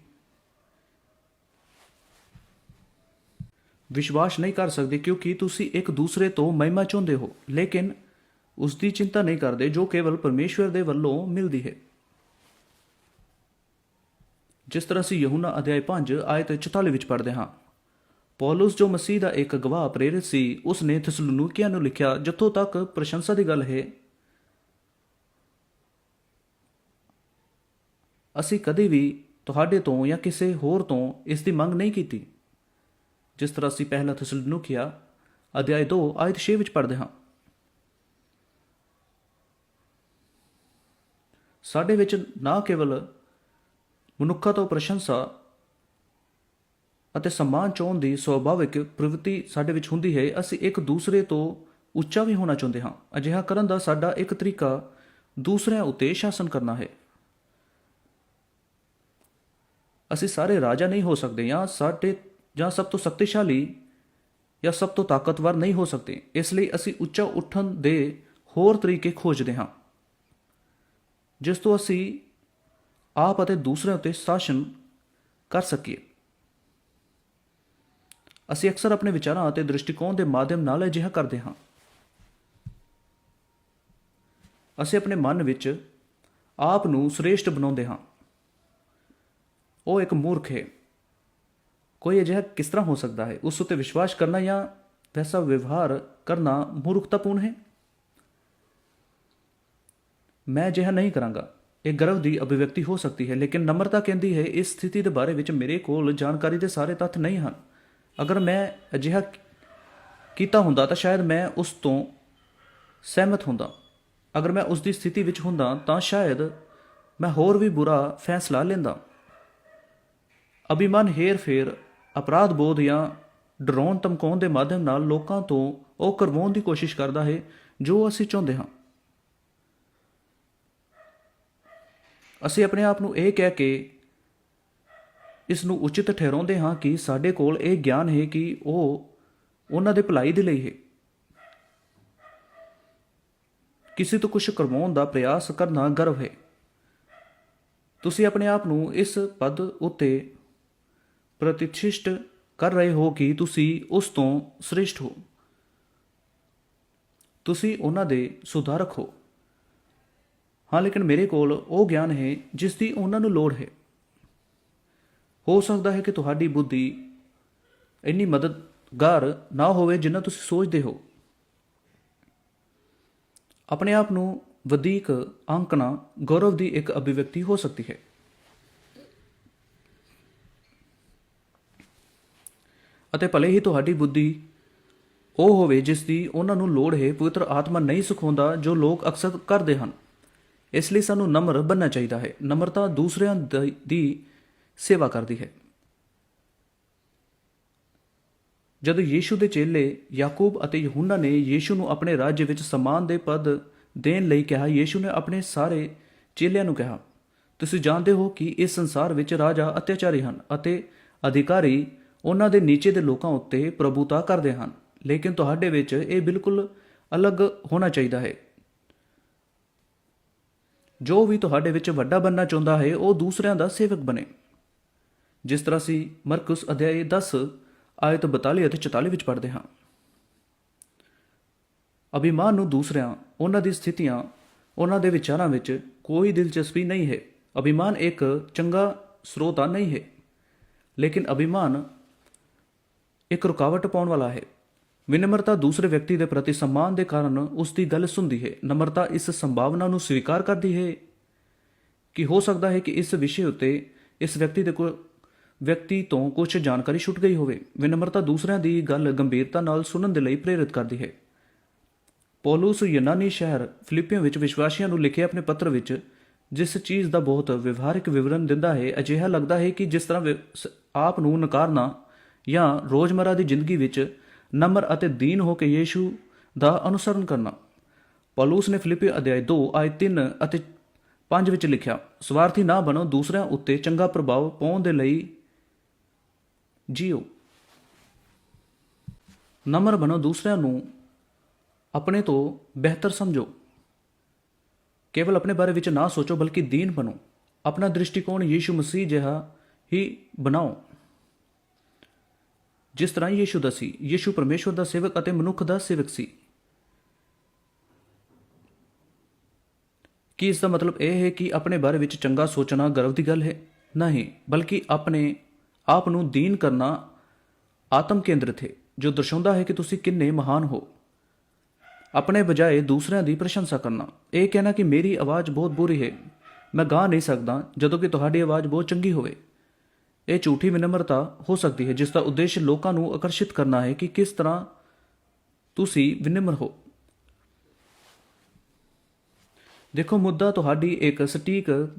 ਵਿਸ਼ਵਾਸ ਨਹੀਂ ਕਰ ਸਕਦੇ, ਕਿਉਂਕਿ ਤੁਸੀਂ ਇੱਕ ਦੂਸਰੇ ਤੋਂ ਮਹਿਮਾ ਚਾਹੁੰਦੇ ਹੋ, ਲੇਕਿਨ ਉਸ ਦੀ ਚਿੰਤਾ ਨਹੀਂ ਕਰਦੇ ਜੋ ਕੇਵਲ ਪਰਮੇਸ਼ਵਰ ਦੇ ਵੱਲੋਂ ਮਿਲਦੀ ਹੈ। ਜਿਸ ਤਰ੍ਹਾਂ ਅਸੀਂ ਯਹੂਨਾ ਅਧਿਆਇ 5 ਆਇਤ 44 ਵਿੱਚ ਪੜ੍ਹਦੇ ਹਾਂ। ਪੌਲਸ ਜੋ ਮਸੀਹ ਦਾ ਇੱਕ ਗਵਾਹ ਪ੍ਰੇਰਿਤ ਸੀ ਉਸ ਨੇ ਥੈਸਲੂਨੀਕੀਆਂ ਨੂੰ ਲਿਖਿਆ, ਜਿੱਥੋਂ ਤੱਕ ਪ੍ਰਸ਼ੰਸਾ ਦੀ ਗੱਲ ਹੈ, ਅਸੀਂ ਕਦੇ ਵੀ ਤੁਹਾਡੇ ਤੋਂ ਜਾਂ ਕਿਸੇ ਹੋਰ ਤੋਂ ਇਸ ਦੀ ਮੰਗ ਨਹੀਂ ਕੀਤੀ। ਜਿਸ ਤਰ੍ਹਾਂ ਅਸੀਂ ਪਹਿਲਾ ਥੈਸਲੂਨੀਕੀਆ ਅਧਿਆਇ 2 ਆਇਤ 6 ਵਿੱਚ ਪੜ੍ਹਦੇ ਹਾਂ। ਸਾਡੇ ਵਿੱਚ ਨਾ ਕੇਵਲ ਮਨੁੱਖਾਂ ਤੋਂ ਪ੍ਰਸ਼ੰਸਾ ਅਤੇ ਸਨਮਾਨ ਚਾਹੁਣ ਦੀ ਸੁਭਾਵਿਕ ਪ੍ਰਵਿਰਤੀ ਸਾਡੇ ਵਿੱਚ ਹੁੰਦੀ ਹੈ। ਅਸੀਂ ਇੱਕ ਦੂਸਰੇ ਤੋਂ ਉੱਚਾ ਵੀ ਹੋਣਾ ਚਾਹੁੰਦੇ ਹਾਂ। ਅਜਿਹਾ ਕਰਨ ਦਾ ਸਾਡਾ ਇੱਕ ਤਰੀਕਾ ਦੂਸਰਿਆਂ ਉੱਤੇ ਸ਼ਾਸਨ ਕਰਨਾ ਹੈ। ਅਸੀਂ ਸਾਰੇ ਰਾਜਾ ਨਹੀਂ ਹੋ ਸਕਦੇ ਜਾਂ ਸਾਡੇ ਜਾਂ ਸਭ ਤੋਂ ਸ਼ਕਤੀਸ਼ਾਲੀ ਜਾਂ ਸਭ ਤੋਂ ਤਾਕਤਵਰ ਨਹੀਂ ਹੋ ਸਕਦੇ। ਇਸ ਲਈ ਅਸੀਂ ਉੱਚਾ ਉੱਠਣ ਦੇ ਹੋਰ ਤਰੀਕੇ ਖੋਜਦੇ ਹਾਂ। ਜਿਸ ਤੋਂ ਅਸੀਂ ਆਪ ਅਤੇ ਦੂਸਰਿਆਂ ਉੱਤੇ ਸ਼ਾਸਨ ਕਰ ਸਕੀਏ। ਅਸੀਂ ਅਕਸਰ ਆਪਣੇ ਵਿਚਾਰਾਂ ਅਤੇ ਦ੍ਰਿਸ਼ਟੀਕੋਣ ਦੇ ਮਾਧਿਅਮ ਨਾਲ ਅਜਿਹਾ ਕਰਦੇ ਹਾਂ। ਅਸੀਂ ਆਪਣੇ ਮਨ ਵਿੱਚ ਆਪ ਨੂੰ ਸ੍ਰੇਸ਼ਟ ਬਣਾਉਂਦੇ ਹਾਂ। ਉਹ ਇੱਕ ਮੂਰਖ ਹੈ। ਕੋਈ ਅਜਿਹਾ ਕਿਸ ਤਰ੍ਹਾਂ ਹੋ ਸਕਦਾ ਹੈ? ਉਸ ਉੱਤੇ ਵਿਸ਼ਵਾਸ ਕਰਨਾ ਜਾਂ ਵੈਸਾ ਵਿਵਹਾਰ ਕਰਨਾ ਮੂਰਖਤਾਪੂਰਨ ਹੈ? ਮੈਂ ਅਜਿਹਾ ਨਹੀਂ ਕਰਾਂਗਾ। ਇਹ ਗਰਵ ਦੀ ਅਭਿਵਿਅਕਤੀ ਹੋ ਸਕਦੀ ਹੈ, ਲੇਕਿਨ ਨਮਰਤਾ ਕਹਿੰਦੀ ਹੈ, ਇਸ ਸਥਿਤੀ ਦੇ ਬਾਰੇ ਵਿੱਚ ਮੇਰੇ ਕੋਲ ਜਾਣਕਾਰੀ ਦੇ ਸਾਰੇ ਤੱਥ ਨਹੀਂ ਹਨ। ਅਗਰ ਮੈਂ ਅਜਿਹਾ ਕੀਤਾ ਹੁੰਦਾ ਤਾਂ ਸ਼ਾਇਦ ਮੈਂ ਉਸ ਤੋਂ ਸਹਿਮਤ ਹੁੰਦਾ। ਅਗਰ ਮੈਂ ਉਸ ਦੀ ਸਥਿਤੀ ਵਿੱਚ ਹੁੰਦਾ ਤਾਂ ਸ਼ਾਇਦ ਮੈਂ ਹੋਰ ਵੀ ਬੁਰਾ ਫੈਸਲਾ ਲੈਂਦਾ। ਅਭਿਮਾਨ ਹੇਰ ਫੇਰ ਅਪਰਾਧ ਬੋਧ ਜਾਂ ਡਰਾਉਣ ਧਮਕਾਉਣ ਦੇ ਮਾਧਿਅਮ ਨਾਲ ਲੋਕਾਂ ਤੋਂ ਉਹ ਕਰਵਾਉਣ ਦੀ ਕੋਸ਼ਿਸ਼ ਕਰਦਾ ਹੈ ਜੋ ਅਸੀਂ ਚਾਹੁੰਦੇ ਹਾਂ। ਅਸੀਂ ਆਪਣੇ ਆਪ ਨੂੰ ਇਹ ਕਹਿ ਕੇ ਇਸ ਨੂੰ ਉਚਿਤ ਠਹਿਰਾਉਂਦੇ ਹਾਂ ਕਿ ਸਾਡੇ ਕੋਲ ਇਹ ਗਿਆਨ ਹੈ ਕਿ ਉਹ ਉਹਨਾਂ ਦੇ ਭਲਾਈ ਦੇ ਲਈ ਹੈ। ਕਿਸੇ ਤੋਂ ਕੁਝ ਕਰਵਾਉਣ ਦਾ ਪ੍ਰਯਾਸ ਕਰਨਾ ਗਰਵ ਹੈ। ਤੁਸੀਂ ਆਪਣੇ ਆਪ ਨੂੰ ਇਸ ਪਦ ਉੱਤੇ ਪ੍ਰਤਿਸ਼ਠਿਤ ਕਰ ਰਹੇ ਹੋ ਕਿ ਤੁਸੀਂ ਉਸ ਤੋਂ ਸ੍ਰੇਸ਼ਟ ਹੋ। ਤੁਸੀਂ ਉਹਨਾਂ ਦੇ ਸੁਧਾਰਕ ਹੋ। ਹਾਂ, ਲੇਕਿਨ ਮੇਰੇ ਕੋਲ ਉਹ ਗਿਆਨ ਹੈ ਜਿਸ ਦੀ ਉਹਨਾਂ ਨੂੰ ਲੋੜ ਹੈ। ਹੋ ਸਕਦਾ ਹੈ ਕਿ ਤੁਹਾਡੀ ਬੁੱਧੀ ਇੰਨੀ ਮਦਦਗਾਰ ਨਾ ਹੋਵੇ ਜਿੰਨਾ ਤੁਸੀਂ ਸੋਚਦੇ ਹੋ। ਆਪਣੇ ਆਪ ਨੂੰ ਵਧੇਕ ਅੰਕਣਾ ਗੌਰਵ ਦੀ ਇੱਕ ਅਭਿਵਿਅਕਤੀ ਹੋ ਸਕਦੀ ਹੈ। ਅਤੇ ਭਲੇ ਹੀ ਤੁਹਾਡੀ ਬੁੱਧੀ ਉਹ ਹੋਵੇ ਜਿਸ ਦੀ ਉਹਨਾਂ ਨੂੰ ਲੋੜ ਹੈ। ਪਵਿੱਤਰ ਆਤਮਾ ਨਹੀਂ ਸਿਖਾਉਂਦਾ ਜੋ ਲੋਕ ਅਕਸਰ ਕਰਦੇ ਹਨ। ਇਸ ਲਈ ਸਾਨੂੰ ਨਮਰ ਬੰਨਣਾ ਚਾਹੀਦਾ ਹੈ। ਨਮਰਤਾ ਦੂਸਰਿਆਂ ਦੀ- ਸੇਵਾ ਕਰਦੀ ਹੈ। ਜਦੋਂ ਯੀਸ਼ੂ ਦੇ ਚੇਲੇ ਯਾਕੂਬ ਅਤੇ ਯਹੂਨਾ ਨੇ ਯੀਸ਼ੂ ਨੂੰ ਆਪਣੇ ਰਾਜ ਵਿੱਚ ਸਮਾਨ ਦੇ ਪਦ ਦੇਣ ਲਈ ਕਿਹਾ, ਯੀਸ਼ੂ ਨੇ ਆਪਣੇ ਸਾਰੇ ਚੇਲਿਆਂ ਨੂੰ ਕਿਹਾ, ਤੁਸੀਂ ਜਾਣਦੇ ਹੋ ਕਿ ਇਸ ਸੰਸਾਰ ਵਿੱਚ ਰਾਜਾ ਅਤਿਆਚਾਰੀ ਹਨ ਅਤੇ ਅਧਿਕਾਰੀ ਉਹਨਾਂ ਦੇ ਨੀਚੇ ਦੇ ਲੋਕਾਂ ਉੱਤੇ ਪ੍ਰਭੂਤਾ ਕਰਦੇ ਹਨ। ਲੇਕਿਨ ਤੁਹਾਡੇ ਵਿੱਚ ਇਹ ਬਿਲਕੁਲ ਅਲੱਗ ਹੋਣਾ ਚਾਹੀਦਾ ਹੈ। ਜੋ ਵੀ ਤੁਹਾਡੇ ਵਿੱਚ ਵੱਡਾ ਬੰਨਾ ਚਾਹੁੰਦਾ ਹੈ, ਉਹ ਦੂਸਰਿਆਂ ਦਾ ਸੇਵਕ ਬਣੇ। ਜਿਸ ਤਰ੍ਹਾਂ ਅਸੀਂ ਮਰਕਸ ਅਧਿਆਇ 10 ਆਇਤ 42 ਅਤੇ 44 ਵਿੱਚ ਪੜ੍ਹਦੇ ਹਾਂ। ਅਭਿਮਾਨ ਨੂੰ ਦੂਸਰਿਆਂ, ਉਹਨਾਂ ਦੀ ਸਥਿਤੀਆਂ, ਉਹਨਾਂ ਦੇ ਵਿਚਾਰਾਂ ਵਿੱਚ ਕੋਈ ਦਿਲਚਸਪੀ ਨਹੀਂ ਹੈ। ਅਭਿਮਾਨ ਇੱਕ ਚੰਗਾ ਸਰੋਤਾ ਨਹੀਂ ਹੈ। ਲੇਕਿਨ ਅਭਿਮਾਨ ਇੱਕ ਰੁਕਾਵਟ ਪਾਉਣ ਵਾਲਾ ਹੈ। ਵਿਨਮਰਤਾ ਦੂਸਰੇ ਵਿਅਕਤੀ ਦੇ ਪ੍ਰਤੀ ਸਨਮਾਨ ਦੇ ਕਾਰਨ ਉਸ ਦੀ ਗੱਲ ਸੁਣਦੀ ਹੈ। ਨਮਰਤਾ ਇਸ ਸੰਭਾਵਨਾ ਨੂੰ ਸਵੀਕਾਰ ਕਰਦੀ ਹੈ ਕਿ ਹੋ ਸਕਦਾ ਹੈ ਕਿ ਇਸ ਵਿਸ਼ੇ ਉੱਤੇ ਇਸ ਵਿਅਕਤੀ ਦੇ ਕੋਲ ਵਿਅਕਤੀ ਤੋਂ ਕੁਝ ਜਾਣਕਾਰੀ ਛੁੱਟ ਗਈ ਹੋਵੇ। ਵਿਨਮਰਤਾ ਦੂਸਰਿਆਂ ਦੀ ਗੱਲ ਗੰਭੀਰਤਾ ਨਾਲ ਸੁਣਨ ਦੇ ਲਈ ਪ੍ਰੇਰਿਤ ਕਰਦੀ ਹੈ। ਪੌਲਸ ਯੂਨਾਨੀ ਸ਼ਹਿਰ ਫਿਲੀਪੀਆਂ ਵਿੱਚ ਵਿਸ਼ਵਾਸੀਆਂ ਨੂੰ ਲਿਖੇ ਆਪਣੇ ਪੱਤਰ ਵਿੱਚ ਜਿਸ ਚੀਜ਼ ਦਾ ਬਹੁਤ ਵਿਵਹਾਰਿਕ ਵਿਵਰਣ ਦਿੰਦਾ ਹੈ, ਅਜਿਹਾ ਲੱਗਦਾ ਹੈ ਕਿ ਜਿਸ ਤਰ੍ਹਾਂ ਵਿ- ਸ- ਆਪ ਨੂੰ ਨਕਾਰਨਾ ਜਾਂ ਰੋਜ਼ਮਰਾ ਦੀ ਜ਼ਿੰਦਗੀ ਵਿੱਚ ਨਮਰ ਅਤੇ ਦੀਨ ਹੋ ਕੇ ਯੀਸ਼ੂ ਦਾ ਅਨੁਸਰਨ ਕਰਨਾ। ਪੌਲੁਸ ਨੇ ਫਿਲਿਪੀ ਅਧਿਆਇ 2 ਆਇਤ 3 ਅਤੇ 5 ਵਿੱਚ ਲਿਖਿਆ, ਸਵਾਰਥੀ ਨਾ ਬਣੋ, ਦੂਸਰਿਆਂ ਉੱਤੇ ਚੰਗਾ ਪ੍ਰਭਾਵ ਪਾਉਣ ਦੇ ਲਈ ਜੀਓ। ਨਮਰ ਬਣੋ, ਦੂਸਰਿਆਂ ਨੂੰ ਆਪਣੇ ਤੋਂ ਬਿਹਤਰ ਸਮਝੋ। ਕੇਵਲ ਆਪਣੇ ਬਾਰੇ ਵਿੱਚ ਨਾ ਸੋਚੋ, ਬਲਕਿ ਦੀਨ ਬਣੋ। ਆਪਣਾ ਦ੍ਰਿਸ਼ਟੀਕੋਣ ਯੀਸ਼ੂ ਮਸੀਹ ਜਿਹਾ ਹੀ ਬਣਾਓ। ਜਿਸ ਤਰ੍ਹਾਂ ਯੀਸ਼ੂ ਦਾ ਸੀ, ਯੀਸ਼ੂ ਪਰਮੇਸ਼ਵਰ ਦਾ ਸੇਵਕ ਅਤੇ ਮਨੁੱਖ ਦਾ ਸੇਵਕ ਸੀ। ਕੀ ਇਸ ਦਾ ਮਤਲਬ ਇਹ ਹੈ ਕਿ ਆਪਣੇ ਬਾਰੇ ਵਿੱਚ ਚੰਗਾ ਸੋਚਣਾ ਗਰਵ ਦੀ ਗੱਲ ਹੈ? ਨਹੀਂ, ਬਲਕਿ ਆਪਣੇ ਆਪ ਨੂੰ ਦੀਨ ਕਰਨਾ ਆਤਮ ਕੇਂਦਰਿਤ ਹੈ, ਜੋ ਦਰਸਾਉਂਦਾ ਹੈ ਕਿ ਤੁਸੀਂ ਕਿੰਨੇ ਮਹਾਨ ਹੋ। ਆਪਣੇ ਬਜਾਏ ਦੂਸਰਿਆਂ ਦੀ ਪ੍ਰਸ਼ੰਸਾ ਕਰਨਾ। ਇਹ ਕਹਿਣਾ ਕਿ ਮੇਰੀ ਆਵਾਜ਼ ਬਹੁਤ ਬੁਰੀ ਹੈ। ਮੈਂ ਗਾ ਨਹੀਂ ਸਕਦਾ ਜਦੋਂ ਕਿ ਤੁਹਾਡੀ ਆਵਾਜ਼ ਬਹੁਤ ਚੰਗੀ ਹੋਵੇ। ਇਹ ਝੂਠੀ ਵਿਨਮਰਤਾ ਹੋ ਸਕਦੀ ਹੈ, ਜਿਸ ਦਾ ਉਦੇਸ਼ ਲੋਕਾਂ ਨੂੰ ਆਕਰਸ਼ਿਤ ਕਰਨਾ ਹੈ ਕਿ ਕਿਸ ਤਰ੍ਹਾਂ ਤੁਸੀਂ ਵਿਨਮਰ ਹੋ। ਦੇਖੋ, ਮੁੱਦਾ ਤੁਹਾਡੀ ਇੱਕ ਸਟੀਕ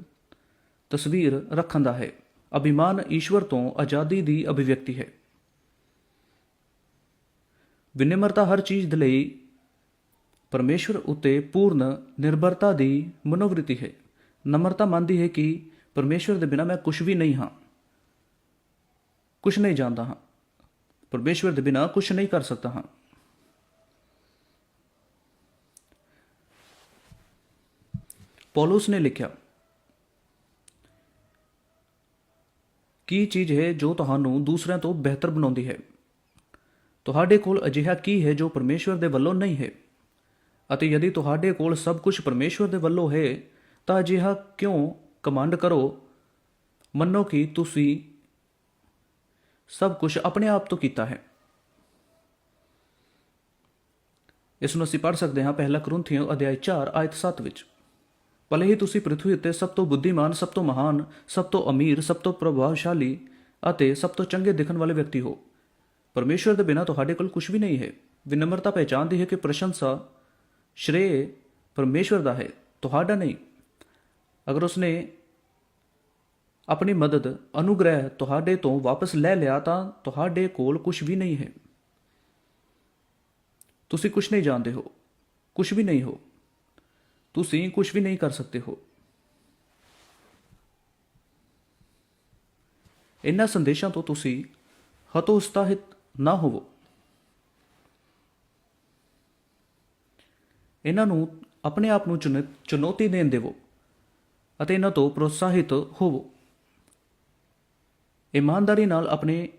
ਤਸਵੀਰ ਰੱਖਣ ਦਾ ਹੈ। ਅਭਿਮਾਨ ਈਸ਼ਵਰ ਤੋਂ ਆਜ਼ਾਦੀ ਦੀ ਅਭਿਵਿਅਕਤੀ ਹੈ। ਵਿਨਮਰਤਾ ਹਰ ਚੀਜ਼ ਦੇ ਲਈ ਪਰਮੇਸ਼ਵਰ ਉਤੇ ਪੂਰਨ ਨਿਰਭਰਤਾ ਦੀ ਮਨੋਵ੍ਰਿਤੀ ਹੈ। ਨਮਰਤਾ ਮੰਨਦੀ ਹੈ ਕਿ ਪਰਮੇਸ਼ਵਰ ਦੇ ਬਿਨਾ ਮੈਂ ਕੁਝ ਵੀ ਨਹੀਂ ਹਾਂ। ਕੁਝ ਨਹੀਂ ਜਾਣਦਾ ਹਾਂ। ਪਰਮੇਸ਼ਵਰ ਦੇ ਬਿਨਾ ਕੁਝ ਨਹੀਂ ਕਰ ਸਕਦਾ ਹਾਂ। ਪੌਲਸ ਨੇ ਲਿਖਿਆ, ਕੀ ਚੀਜ਼ ਹੈ ਜੋ ਤੁਹਾਨੂੰ ਦੂਸਰਿਆਂ ਤੋਂ ਬਿਹਤਰ ਬਣਾਉਂਦੀ ਹੈ? ਤੁਹਾਡੇ ਕੋਲ ਅਜਿਹਾ ਕੀ ਹੈ ਜੋ ਪਰਮੇਸ਼ਵਰ ਦੇ ਵੱਲੋਂ ਨਹੀਂ ਹੈ? ਅਤੇ ਯਦि ਤੁਹਾਡੇ ਕੋਲ ਸਭ ਕੁਝ ਪਰਮੇਸ਼ਵਰ ਦੇ ਵੱਲੋਂ ਹੈ, ਤਾਂ ਅਜਿਹਾ ਕਿਉਂ ਕਮਾਂਡ ਕਰੋ? ਮੰਨੋ ਕਿ ਤੁਸੀਂ ਸਭ ਕੁਝ ਆਪਣੇ ਆਪ ਤੋਂ ਕੀਤਾ ਹੈ। ਇਸ ਨੂੰ ਅਸੀਂ ਪੜ੍ਹ ਸਕਦੇ ਹਾਂ ਪਹਿਲਾ ਕਰੁੰਥੀਓ ਅਧਿਆਇ 4 ਆਇਤ 7 ਵਿੱਚ। ਭਲੇ ਹੀ ਤੁਸੀਂ ਪ੍ਰithvi ਉੱਤੇ ਸਭ ਤੋਂ ਬੁੱਧੀਮਾਨ, ਸਭ ਤੋਂ ਮਹਾਨ, ਸਭ ਤੋਂ ਅਮੀਰ, ਸਭ ਤੋਂ ਪ੍ਰਭਾਵਸ਼ਾਲੀ ਅਤੇ ਸਭ ਤੋਂ ਚੰਗੇ ਦਿਖਣ ਵਾਲੇ ਵਿਅਕਤੀ ਹੋ। ਪਰਮੇਸ਼ਵਰ ਦੇ ਬਿਨਾ ਤੁਹਾਡੇ ਕੋਲ ਕੁਝ ਵੀ ਨਹੀਂ ਹੈ। ਵਿਨਮਰਤਾ ਪਹਿਚਾਨਦੀ ਹੈ ਕਿ ਪ੍ਰਸ਼ੰਸਾ ਸ਼੍ਰੇ ਪਰਮੇਸ਼ਵਰ ਦਾ ਹੈ, ਤੁਹਾਡਾ ਨਹੀਂ। ਅਗਰ ਉਸਨੇ ਆਪਣੀ ਮਦਦ, ਅਨੁਗ੍ਰਹਿ ਤੁਹਾਡੇ ਤੋਂ ਵਾਪਸ ਲੈ ਲਿਆ ਤਾਂ ਤੁਹਾਡੇ ਕੋਲ ਕੁਝ ਵੀ ਨਹੀਂ ਹੈ। ਤੁਸੀਂ ਕੁਝ ਨਹੀਂ ਜਾਣਦੇ ਹੋ ਕੁਝ ਵੀ ਨਹੀਂ ਹੋ। ਤੁਸੀਂ ਕੁਝ ਵੀ ਨਹੀਂ ਕਰ ਸਕਦੇ ਹੋ। ਇਹਨਾਂ ਸੰਦੇਸ਼ਾਂ ਤੋਂ ਤੁਸੀਂ ਹਤੋਤਸਾਹਿਤ ਨਾ ਹੋਵੋ। ਇਹਨਾਂ ਨੂੰ ਆਪਣੇ ਆਪ ਨੂੰ ਚੁਣ- ਚੁਣੌਤੀ ਦੇਣ ਦੇਵੋ ਅਤੇ ਇਹਨਾਂ ਤੋਂ ਪ੍ਰੋਤਸਾਹਿਤ ਹੋਵੋ। ਇਮਾਨਦਾਰੀ ਨਾਲ ਆਪਣੇ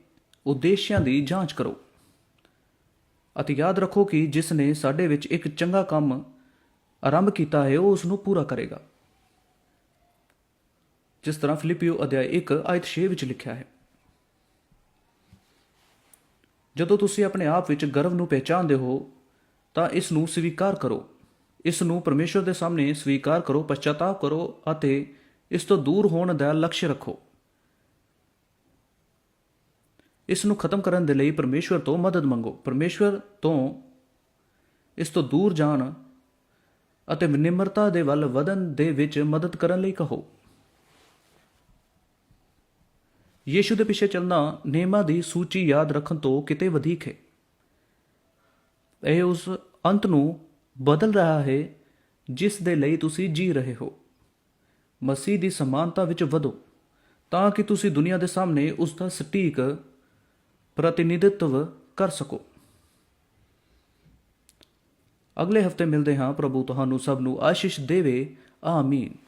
ਉਦੇਸ਼ਾਂ ਦੀ ਜਾਂਚ ਕਰੋ। ਅਤੇ ਯਾਦ ਰੱਖੋ ਕਿ ਜਿਸ ਨੇ ਸਾਡੇ ਵਿੱਚ ਇੱਕ ਚੰਗਾ ਕੰਮ ਆਰੰਭ ਕੀਤਾ ਹੈ, ਉਹ ਉਸ ਨੂੰ ਪੂਰਾ ਕਰੇਗਾ। ਜਿਸ ਤਰ੍ਹਾਂ ਫਿਲਿਪੀਓ ਅਧਿਆਇ 1 ਆਇਤ 6 ਵਿੱਚ ਲਿਖਿਆ ਹੈ, ਜਦੋਂ ਤੁਸੀਂ ਆਪਣੇ ਆਪ ਵਿੱਚ ਗਰਵ ਨੂੰ ਪਹਿਚਾਣਦੇ ਹੋ, ਤਾਂ ਇਸ ਨੂੰ ਸਵੀਕਾਰ ਕਰੋ। ਇਸ ਨੂੰ ਪਰਮੇਸ਼ਵਰ ਦੇ ਸਾਹਮਣੇ ਸਵੀਕਾਰ ਕਰੋ ਪਛਤਾਪ ਕਰੋ ਅਤੇ ਇਸ ਤੋਂ ਦੂਰ ਹੋਣ ਦਾ ਲਕਸ਼ ਰੱਖੋ। ਇਸ ਨੂੰ ਖਤਮ ਕਰਨ ਦੇ ਲਈ ਪਰਮੇਸ਼ਵਰ ਤੋਂ ਮਦਦ ਮੰਗੋ। ਪਰਮੇਸ਼ਵਰ ਤੋਂ ਇਸ ਤੋਂ ਦੂਰ ਜਾਣ ਅਤੇ ਨਿਮਰਤਾ ਦੇ ਵੱਲ ਵਧਣ ਦੇ ਵਿੱਚ ਮਦਦ ਕਰਨ ਲਈ ਕਹੋ। ਯੀਸ਼ੂ ਦੇ ਪਿੱਛੇ ਚੱਲਣਾ ਨਿਯਮਾਂ ਦੀ ਸੂਚੀ ਯਾਦ ਰੱਖਣ ਤੋਂ ਕਿਤੇ ਵਧੇਕ ਹੈ। ਇਹ ਉਸ ਅੰਤ ਨੂੰ ਬਦਲ ਰਿਹਾ ਹੈ ਜਿਸ ਦੇ ਲਈ ਤੁਸੀਂ ਜੀ ਰਹੇ ਹੋ। ਮਸੀਹ ਦੀ ਸਮਾਨਤਾ ਵਿੱਚ ਵਧੋ ਤਾਂ ਕਿ ਤੁਸੀਂ ਦੁਨੀਆ ਦੇ ਸਾਹਮਣੇ ਉਸ ਦਾ ਸਟੀਕ ਪ੍ਰਤੀਨਿਧਿਤਵ ਕਰ ਸਕੋ। ਅਗਲੇ ਹਫ਼ਤੇ ਮਿਲਦੇ ਹਾਂ ਪ੍ਰਭੂ ਤੁਹਾਨੂੰ ਸਭ ਨੂੰ ਆਸ਼ੀਸ਼ ਦੇਵੇ। ਆਮੀਨ।